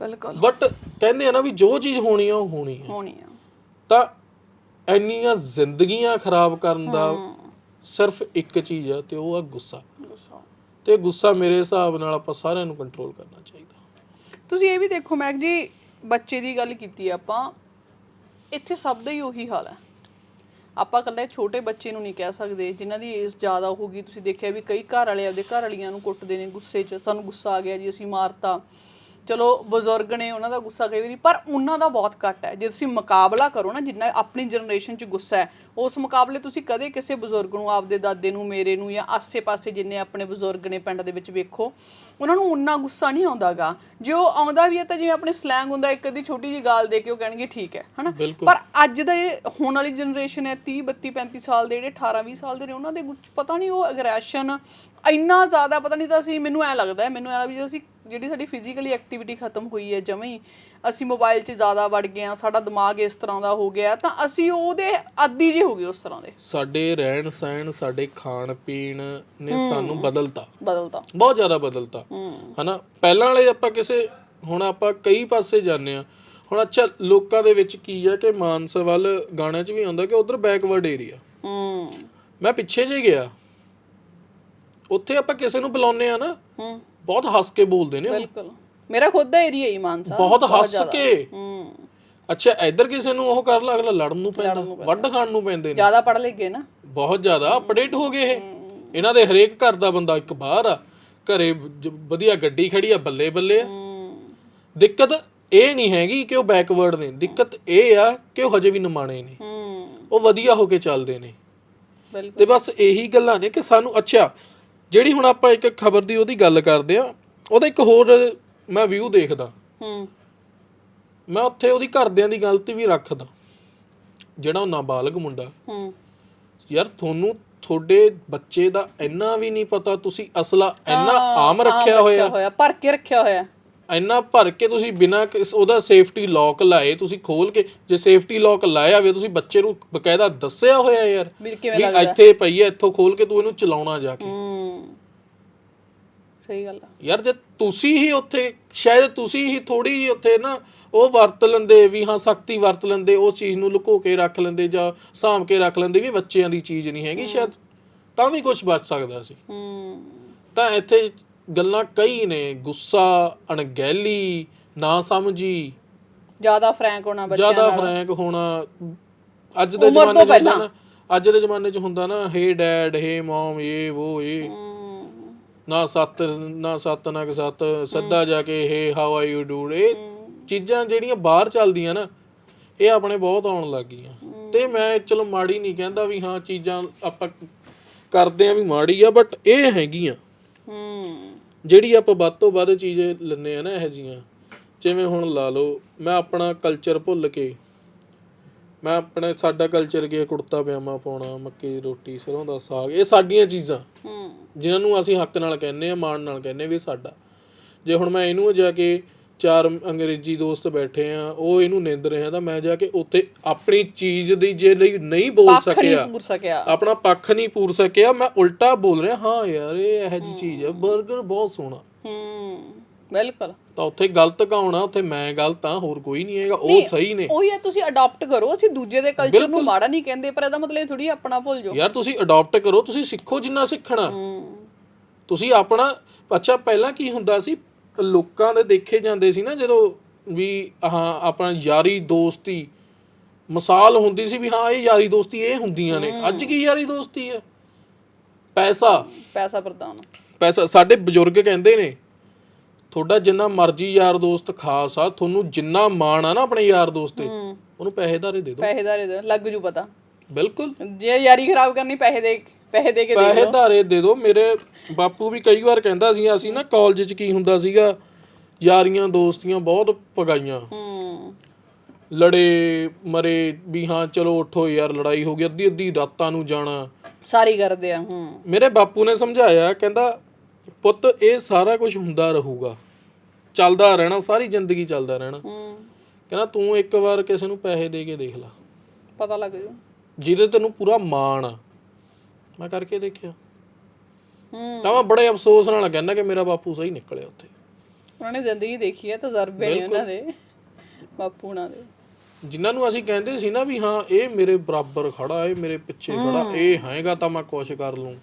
[SPEAKER 1] ਬਿਲਕੁਲ।
[SPEAKER 2] ਬਟ ਕਹਿੰਦੇ ਆ ਨਾ ਵੀ ਜੋ ਚੀਜ਼ ਹੋਣੀ ਆ ਉਹ ਹੋਣੀ ਆ।
[SPEAKER 1] ਹੋਣੀ ਆ।
[SPEAKER 2] ਤਾਂ ਇੰਨੀਆਂ ਜ਼ਿੰਦਗੀਆਂ ਖਰਾਬ ਕਰਨ ਦਾ ਸਿਰਫ ਇੱਕ ਚੀਜ਼ ਆ ਤੇ ਉਹ ਆ ਗੁੱਸਾ।
[SPEAKER 1] ਗੁੱਸਾ।
[SPEAKER 2] ਤੇ ਗੁੱਸਾ ਮੇਰੇ ਹਿਸਾਬ ਨਾਲ ਆਪਾਂ ਸਾਰਿਆਂ ਨੂੰ ਕੰਟਰੋਲ ਕਰਨਾ ਚਾਹੀਦਾ।
[SPEAKER 1] ਤੁਸੀਂ ਇਹ ਵੀ ਦੇਖੋ ਮੈਕ ਜੀ ਬੱਚੇ ਦੀ ਗੱਲ ਕੀਤੀ ਆਪਾਂ, ਇੱਥੇ ਸਭ ਦਾ ਹੀ ਉਹੀ ਹਾਲ ਹੈ। ਆਪਾਂ ਇਕੱਲੇ ਛੋਟੇ ਬੱਚੇ ਨੂੰ ਨਹੀਂ ਕਹਿ ਸਕਦੇ, ਜਿਨ੍ਹਾਂ ਦੀ ਏਜ ਜ਼ਿਆਦਾ ਹੋਊਗੀ। ਤੁਸੀਂ ਦੇਖਿਆ ਵੀ ਕਈ ਘਰ ਵਾਲੇ ਆਪਦੇ ਘਰ ਵਾਲੀਆਂ ਨੂੰ ਕੁੱਟਦੇ ਨੇ ਗੁੱਸੇ 'ਚ, ਸਾਨੂੰ ਗੁੱਸਾ ਆ ਗਿਆ ਜੀ, ਅਸੀਂ ਮਾਰਤਾ। ਚਲੋ ਬਜ਼ੁਰਗ ਨੇ ਉਹਨਾਂ ਦਾ ਗੁੱਸਾ ਕਈ ਵਾਰੀ ਪਰ ਉਹਨਾਂ ਦਾ ਬਹੁਤ ਘੱਟ ਹੈ। ਜੇ ਤੁਸੀਂ ਮੁਕਾਬਲਾ ਕਰੋ ਨਾ ਜਿੰਨਾ ਆਪਣੀ ਜਨਰੇਸ਼ਨ 'ਚ ਗੁੱਸਾ ਹੈ ਉਸ ਮੁਕਾਬਲੇ ਤੁਸੀਂ ਕਦੇ ਕਿਸੇ ਬਜ਼ੁਰਗ ਨੂੰ ਆਪਦੇ ਦਾਦੇ ਨੂੰ ਮੇਰੇ ਨੂੰ ਜਾਂ ਆਸੇ-ਪਾਸੇ ਜਿੰਨੇ ਆਪਣੇ ਬਜ਼ੁਰਗ ਨੇ ਪਿੰਡ ਦੇ ਵਿੱਚ ਵੇਖੋ ਉਹਨਾਂ ਨੂੰ ਉਨਾ ਗੁੱਸਾ ਨਹੀਂ ਆਉਂਦਾਗਾ। ਜੇ ਉਹ ਆਉਂਦਾ ਵੀ ਹੈ ਤਾਂ ਜਿਵੇਂ ਆਪਣੇ ਸਲੈਂਗ ਹੁੰਦਾ ਇੱਕ ਅੱਧੀ ਛੋਟੀ ਜੀ ਗੱਲ ਦੇ ਕੇ ਉਹ ਕਹਿਣਗੇ ਠੀਕ ਹੈ ਹਨਾ। ਪਰ ਅੱਜ ਦੇ ਹੁਣ ਵਾਲੀ ਜਨਰੇਸ਼ਨ ਹੈ 30 32 35 ਸਾਲ ਦੇ ਜਿਹੜੇ 18 20 ਸਾਲ ਦੇ ਨੇ ਉਹਨਾਂ ਦੇ ਪਤਾ ਨਹੀਂ ਉਹ ਐਗਰੈਸ਼ਨ ਇੰਨਾ ਜ਼ਿਆਦਾ ਪਤਾ ਨਹੀਂ ਤਾਂ ਅਸੀਂ ਮੈਨੂੰ ਐ ਲੱਗਦਾ ਹੈ ਮੈਨੂੰ ਐ ਵੀ ਅਸੀਂ ਜਿਹੜੀ ਸਾਡੀ ਫਿਜ਼ੀਕਲੀ ਐਕਟੀਵਿਟੀ ਖਤਮ ਹੋਈ ਹੈ ਜਮੇ ਹੀ ਅਸੀਂ ਮੋਬਾਈਲ 'ਚ ਜ਼ਿਆਦਾ ਵੜ ਗਏ ਆ ਸਾਡਾ ਦਿਮਾਗ ਇਸ ਤਰ੍ਹਾਂ ਦਾ ਹੋ ਗਿਆ ਤਾਂ ਅਸੀਂ ਉਹਦੇ ਆਦੀ ਜੇ ਹੋ ਗਏ ਉਸ ਤਰ੍ਹਾਂ ਦੇ।
[SPEAKER 2] ਸਾਡੇ ਰਹਿਣ ਸਹਿਣ ਸਾਡੇ ਖਾਣ ਪੀਣ ਨੇ ਸਾਨੂੰ ਬਦਲਤਾ।
[SPEAKER 1] ਬਦਲਦਾ
[SPEAKER 2] ਬਹੁਤ ਜ਼ਿਆਦਾ ਬਦਲਤਾ। ਹਨਾ? ਪਹਿਲਾਂ ਵਾਲੇ ਆਪਾਂ ਕਿਸੇ ਹੁਣ ਆਪਾਂ ਕਈ ਪਾਸੇ ਜਾਂਦੇ ਆ ਹੁਣ ਅੱਛਾ ਲੋਕਾਂ ਦੇ ਵਿੱਚ ਕੀ ਆ ਕਿ ਮਾਨਸਾ ਵੱਲ ਗਾਣਿਆਂ 'ਚ ਵੀ ਆਉਂਦਾ ਕਿ ਉਧਰ ਬੈਕਵਰਡ ਏਰੀਆ
[SPEAKER 1] ਹੂੰ।
[SPEAKER 2] ਮੈਂ ਪਿੱਛੇ ਜੇ ਗਿਆ। ਉੱਥੇ ਆਪਾਂ ਕਿਸੇ ਨੂੰ ਬੁਲਾਉਂਦੇ ਆ ਨਾ।
[SPEAKER 1] ਹੂੰ।
[SPEAKER 2] ਬਹੁਤ ਹੱਸ ਕੇ ਬੋਲਦੇ ਨੇ ਉਹ।
[SPEAKER 1] ਬਿਲਕੁਲ। ਮੇਰਾ ਖੁਦ ਦਾ ਏਰੀਆ ਹੀ ਮਾਨਸਾ।
[SPEAKER 2] ਬਹੁਤ ਹੱਸ
[SPEAKER 1] ਜ਼ਿਆਦਾ।
[SPEAKER 2] ਕੇ।
[SPEAKER 1] ਹੂੰ।
[SPEAKER 2] ਅੱਛਾ ਇੱਧਰ ਕਿਸੇ ਨੂੰ ਉਹ ਕਰ ਲਾ ਅਗਲਾ ਲੜਨ ਨੂੰ ਪੈਂਦਾ। ਵੱਢ ਖਾਣ ਨੂੰ ਪੈਂਦੇ ਨੇ।
[SPEAKER 1] ਜ਼ਿਆਦਾ ਪੜ੍ਹ ਲਿਖ ਨਾ।
[SPEAKER 2] ਬਹੁਤ ਜ਼ਿਆਦਾ ਅਪਡੇਟ ਹੋ ਗਏ ਇਹ। ਇਹਨਾਂ ਦੇ ਹਰੇਕ ਘਰ ਦਾ ਬੰਦਾ ਇੱਕ ਬਾਹਰ ਆ। ਘਰੇ ਜ- ਵਧੀਆ ਗੱਡੀ ਖੜੀ ਆ ਬੱਲੇ ਬੱਲੇ ਆ।
[SPEAKER 1] ਹੂੰ।
[SPEAKER 2] ਦਿੱਕਤ ਇਹ ਨਹੀਂ ਹੈਗੀ ਕਿ ਉਹ ਬੈਕਵਰਡ ਨੇ। ਦਿੱਕਤ ਇਹ ਆ ਕਿ ਉਹ ਹਜੇ ਵੀ ਨਿਮਾਣੇ ਨੇ।
[SPEAKER 1] ਹੂੰ।
[SPEAKER 2] ਉਹ ਵਧੀਆ ਹੋ ਕੇ ਚੱਲਦੇ ਨੇ।
[SPEAKER 1] ਬਿਲਕੁਲ।
[SPEAKER 2] ਤੇ ਬਸ ਇਹੀ ਗੱਲਾਂ ਨੇ ਕਿ ਸਾਨੂੰ ਅੱਛਾ ਜਿਹੜੀ ਹੁਣ ਆਪਾਂ ਇੱਕ ਖਬਰ ਦੀ ਉਹਦੀ ਗੱਲ ਕਰਦੇ ਆ ਉਹਦਾ ਇੱਕ ਹੋਰ ਮੈਂ ਵਿਊ ਦੇਖਦਾ।
[SPEAKER 1] ਹੂੰ।
[SPEAKER 2] ਮੈਂ ਉੱਥੇ ਉਹਦੀ ਘਰਦਿਆਂ ਦੀ ਗਲਤੀ ਵੀ ਰੱਖਦਾ। ਜਿਹੜਾ ਉਹ ਨਾਬਾਲਗ ਮੁੰਡਾ।
[SPEAKER 1] ਹੂੰ।
[SPEAKER 2] ਯਾਰ ਤੁਹਾਨੂੰ ਤੁਹਾਡੇ ਬੱਚੇ ਦਾ ਇੰਨਾ ਵੀ ਨਹੀਂ ਪਤਾ ਤੁਸੀਂ ਅਸਲਾ ਇੰਨਾ ਆਮ ਰੱਖਿਆ ਹੋਇਆ।
[SPEAKER 1] ਹੋਇਆ ਭਰ ਕੇ ਰੱਖਿਆ ਹੋਇਆ।
[SPEAKER 2] ਇੰਨਾ ਭਰ ਕੇ ਤੁਸੀਂ ਬਿਨਾ ਉਹਦਾ ਸੇਫਟੀ ਲੌਕ ਲਾਏ ਤੁਸੀਂ ਖੋਲ ਕੇ ਜੇ ਸੇਫਟੀ ਲੌਕ ਲਾਇਆ ਹੋਵੇ ਤੁਸੀਂ ਬੱਚੇ ਨੂੰ ਬਕਾਇਦਾ ਦੱਸਿਆ ਹੋਇਆ ਯਾਰ
[SPEAKER 1] ਵੀ
[SPEAKER 2] ਇੱਥੇ ਪਈ ਹੈ ਇੱਥੋਂ ਖੋਲ ਕੇ ਤੂੰ ਇਹਨੂੰ ਚਲਾਉਣਾ ਜਾ ਕੇ।
[SPEAKER 1] ਸਹੀ ਗੱਲ ਆ।
[SPEAKER 2] ਯਾਰ ਜੇ ਤੁਸੀਂ ਹੀ ਉੱਥੇ ਸ਼ਾਇਦ ਤੁਸੀਂ ਹੀ ਥੋੜੀ ਜਿਹੀ ਉੱਥੇ ਨਾ ਉਹ ਵਰਤ ਲੈਂਦੇ ਵੀ ਹਾਂ ਸਖਤੀ ਵਰਤ ਲੈਂਦੇ ਉਸ ਚੀਜ਼ ਨੂੰ ਲੁਕੋ ਕੇ ਰੱਖ ਲੈਂਦੇ ਜਾਂ ਸਾਂਭ ਕੇ ਰੱਖ ਲੈਂਦੇ ਵੀ ਬੱਚਿਆਂ ਦੀ ਚੀਜ਼ ਨਹੀਂ ਹੈਗੀ ਸ਼ਾਇਦ ਤਾਂ ਵੀ ਕੁਝ ਬਚ ਸਕਦਾ ਸੀ।
[SPEAKER 1] ਹੂੰ।
[SPEAKER 2] ਤਾਂ ਇੱਥੇ ਗੱਲਾਂ ਕਈ ਨੇ ਗੁੱਸਾ ਅਣਗਹਿਲੀ ਨਾ ਸਮਝੀ
[SPEAKER 1] ਜ਼ਿਆਦਾ ਫਰੈਂਕ ਹੋਣਾ ਬੱਚਿਆਂ
[SPEAKER 2] ਜ਼ਿਆਦਾ
[SPEAKER 1] ਨਾਲ।
[SPEAKER 2] ਫਰੈਂਕ ਹੋਣਾ। ਅੱਜ ਦੇ
[SPEAKER 1] ਉਮਰ
[SPEAKER 2] ਜ਼ਮਾਨੇ
[SPEAKER 1] ਤੋਂ
[SPEAKER 2] ਨਾ ਅੱਜ ਦੇ ਜ਼ਮਾਨੇ 'ਚ ਹੁੰਦਾ ਨਾ ਹੇ ਡੈਡ ਹੇ ਮਮ ਇਹ ਉਹ ਇਹ ਨਾ ਸੱਤ ਨਾ ਸੱਤ ਨਾ ਕਿ ਸੱਤ ਸਿੱਧਾ ਜਾ ਕੇ hey how are you dude ਇਹ ਚੀਜ਼ਾਂ ਜਿਹੜੀਆਂ ਬਾਹਰ ਚੱਲਦੀਆਂ ਨਾ ਇਹ ਆਪਣੇ ਬਹੁਤ ਆਉਣ ਲੱਗ ਗਈਆਂ। ਤੇ ਮੈਂ ਚਲੋ ਮਾੜੀ ਨਹੀਂ ਕਹਿੰਦਾ ਵੀ ਹਾਂ ਚੀਜ਼ਾਂ ਆਪਾਂ ਕਰਦੇ ਆ ਵੀ ਮਾੜੀ ਆ ਬਟ ਇਹ ਹੈਗੀਆਂ।
[SPEAKER 1] ਹਮ
[SPEAKER 2] ਜਿਹੜੀ ਆਪਾਂ ਵੱਧ ਤੋਂ ਵੱਧ ਚੀਜ਼ ਲੈਂਦੇ ਆ ਨਾ ਇਹ ਜੀਆਂ ਜਿਵੇਂ ਹੁਣ ਲਾ ਲਓ ਮੈਂ ਆਪਣਾ ਕਲਚਰ ਭੁੱਲ ਕੇ ਮੈਂ ਆਪਣੇ ਸਾਡਾ ਕਲਚਰ ਕੀ ਹੈ, ਕੁੜਤਾ ਪਜਾਮਾ ਪਾਉਣਾ ਮੱਕੀ ਦੀ ਰੋਟੀ ਸਰੋਂ ਦਾ ਸਾਗ ਇਹ ਸਾਡੀਆਂ ਚੀਜ਼ਾਂ।
[SPEAKER 1] ਹਮ
[SPEAKER 2] ਜਿਨ੍ਹਾਂ ਨੂੰ ਅਸੀਂ ਹੱਕ ਨਾਲ ਕਹਿੰਦੇ ਆ ਮਾਣ ਨਾਲ ਕਹਿੰਦੇ ਵੀ ਇਹ ਸਾਡਾ। ਜੇ ਹੁਣ ਮੈਂ ਇਹਨੂੰ ਜਾ ਕੇ ਚਾਰ ਅੰਗਰੇਜ਼ੀ ਦੋਸਤ ਬੈਠੇ ਆ ਉਹ ਇਹਨੂੰ ਨਿੰਦ ਰਹੇ ਆ ਤਾਂ ਮੈਂ ਜਾ ਕੇ ਉੱਥੇ ਆਪਣੀ ਚੀਜ਼ ਦੀ ਜੇ ਲਈ ਨਹੀਂ ਬੋਲ
[SPEAKER 1] ਪੱਖ ਨਹੀਂ
[SPEAKER 2] ਸਕਿਆ।
[SPEAKER 1] ਪੂਰ ਸਕਿਆ।
[SPEAKER 2] ਆਪਣਾ ਪੱਖ ਨਹੀਂ ਪੂਰ ਸਕਿਆ ਮੈਂ ਉਲਟਾ ਬੋਲ ਰਿਹਾ ਹਾਂ ਯਾਰ ਇਹ ਇਹੋ ਜਿਹੀ ਚੀਜ਼ ਆ 버ਗਰ ਬਹੁਤ ਸੋਹਣਾ।
[SPEAKER 1] ਬਿਲਕੁਲ।
[SPEAKER 2] ਤਾਂ ਉੱਥੇ ਗਲਤ ਆ? ਉੱਥੇ ਮੈਂ ਗਲਤ ਆ ਹੋਰ ਕੋਈ ਨਹੀਂ ਹੈਗਾ ਉਹ ਸਹੀ ਨੇ।
[SPEAKER 1] ਉਹੀ ਹੈ ਤੁਸੀਂ ਅਡਾਪਟ ਕਰੋ ਅਸੀਂ ਦੂਜੇ ਦੇ ਕਲਚਰ ਨੂੰ ਮਾੜਾ ਨਹੀਂ ਕਹਿੰਦੇ ਪਰ ਇਹਦਾ ਮਤਲਬ ਇਹ ਥੋੜੀ ਆਪਣਾ ਭੁੱਲ ਜਾਓ।
[SPEAKER 2] ਯਾਰ ਤੁਸੀਂ ਅਡਾਪਟ ਕਰੋ ਤੁਸੀਂ ਸਿੱਖੋ ਜਿੰਨਾ ਸਿੱਖਣਾ। ਤੁਸੀਂ ਆਪਣਾ ਅੱਛਾ ਪਹਿਲਾਂ ਕੀ ਹੁੰਦਾ ਸੀ? ਲੋਕਾਂ ਦੇ ਦੇਖੇ ਜਾਂਦੇ ਸੀ ਨਾ ਜਦੋਂ ਵੀ ਹਾਂ ਆਪਣਾ ਯਾਰੀ ਦੋਸਤੀ ਮਿਸਾਲ ਹੁੰਦੀ ਸੀ ਵੀ ਹਾਂ ਇਹ ਯਾਰੀ ਦੋਸਤੀ ਇਹ ਹੁੰਦੀਆਂ ਨੇ। ਅੱਜ ਕੀ ਯਾਰੀ ਦੋਸਤੀ ਹੈ? ਪੈਸਾ।
[SPEAKER 1] ਪੈਸਾ ਪ੍ਰਦਾਨ।
[SPEAKER 2] ਪੈਸਾ ਸਾਡੇ ਬਜ਼ੁਰਗ ਕਹਿੰਦੇ ਨੇ ਤੁਹਾਡਾ ਜਿੰਨਾ ਮਰਜ਼ੀ ਯਾਰ ਦੋਸਤ ਖਾਸ ਆ ਤੁਹਾਨੂੰ ਜਿੰਨਾ ਮਾਣ ਆ ਨਾ ਆਪਣੇ ਯਾਰ ਦੋਸਤ ਤੇ ਉਹਨੂੰ ਪੈਸੇ ਧਾਰੇ ਦੇ ਦਿਓ।
[SPEAKER 1] ਪੈਸੇ ਦਾ ਦੇ ਲੱਗ ਜੂ ਪਤਾ।
[SPEAKER 2] ਬਿਲਕੁਲ।
[SPEAKER 1] ਜੇ ਯਾਰੀ ਖਰਾਬ ਕਰਨੀ ਪੈਸੇ ਦੇ ਪੈਸੇ ਦੇ ਕੇ ਦੇ
[SPEAKER 2] ਪੈਸੇ ਧਾਰੇ ਦੇ ਦਿਓ। ਮੇਰੇ ਬਾਪੂ ਵੀ ਕਈ ਵਾਰ ਕਹਿੰਦਾ ਸੀ ਅਸੀਂ ਨਾ ਕਾਲਜ 'ਚ ਕੀ ਹੁੰਦਾ ਸੀਗਾ ਯਾਰੀਆਂ ਦੋਸਤੀਆਂ ਬਹੁਤ ਪਗਾਈਆਂ
[SPEAKER 1] ਹਮ
[SPEAKER 2] ਲੜੇ ਮਰੇ ਵੀ ਹਾਂ ਚਲੋ ਉੱਠੋ ਯਾਰ ਲੜਾਈ ਹੋ ਗਈ ਅੱਧੀ ਅੱਧੀ ਰਾਤਾਂ ਨੂੰ ਜਾਣਾ।
[SPEAKER 1] ਸਾਰੀ ਕਰਦੇ ਆ ਹਮ
[SPEAKER 2] ਮੇਰੇ ਬਾਪੂ ਨੇ ਸਮਝਾਇਆ ਕਹਿੰਦਾ ਪੁੱਤ ਇਹ ਸਾਰਾ ਕੁਝ ਹੁੰਦਾ ਰਹੂਗਾ। ਚੱਲਦਾ ਰਹਿਣਾ ਸਾਰੀ ਜ਼ਿੰਦਗੀ ਚੱਲਦਾ ਰਹਿਣਾ।
[SPEAKER 1] ਹਮ
[SPEAKER 2] ਕਹਿੰਦਾ ਤੂੰ ਇੱਕ ਵਾਰ ਕਿਸੇ ਨੂੰ ਪੈਸੇ ਦੇ ਕੇ ਦੇਖ ਲੈ।
[SPEAKER 1] ਪਤਾ ਲੱਗ ਜੂ।
[SPEAKER 2] ਜਿਹਦੇ ਤੈਨੂੰ ਪੂਰਾ ਮਾਣ ਆ। ਮੈਂ ਕਰਕੇ ਦੇਖਿਆ।
[SPEAKER 1] ਹਮ
[SPEAKER 2] ਤਾਂ ਮੈਂ ਬੜੇ ਅਫਸੋਸ ਨਾਲ ਕਹਿੰਦਾ ਕਿ ਮੇਰਾ ਬਾਪੂ ਸਹੀ ਨਿਕਲਿਆ ਉੱਥੇ।
[SPEAKER 1] ਉਹਨਾਂ ਨੇ ਜ਼ਿੰਦਗੀ ਦੇਖੀ ਹੈ ਤਜਰਬੇ ਨੇ ਉਹਨਾਂ ਦੇ ਬਾਪੂ ਉਹਨਾਂ ਦੇ।
[SPEAKER 2] ਜਿਨ੍ਹਾਂ ਨੂੰ ਅਸੀਂ ਕਹਿੰਦੇ ਸੀ ਨਾ ਵੀ ਹਾਂ ਇਹ ਮੇਰੇ ਬਰਾਬਰ ਖੜਾ ਇਹ ਮੇਰੇ ਪਿੱਛੇ ਖੜਾ ਇਹ ਹੈਗਾ ਤਾਂ ਮੈਂ ਕੁਛ ਕਰ ਲੂੰ।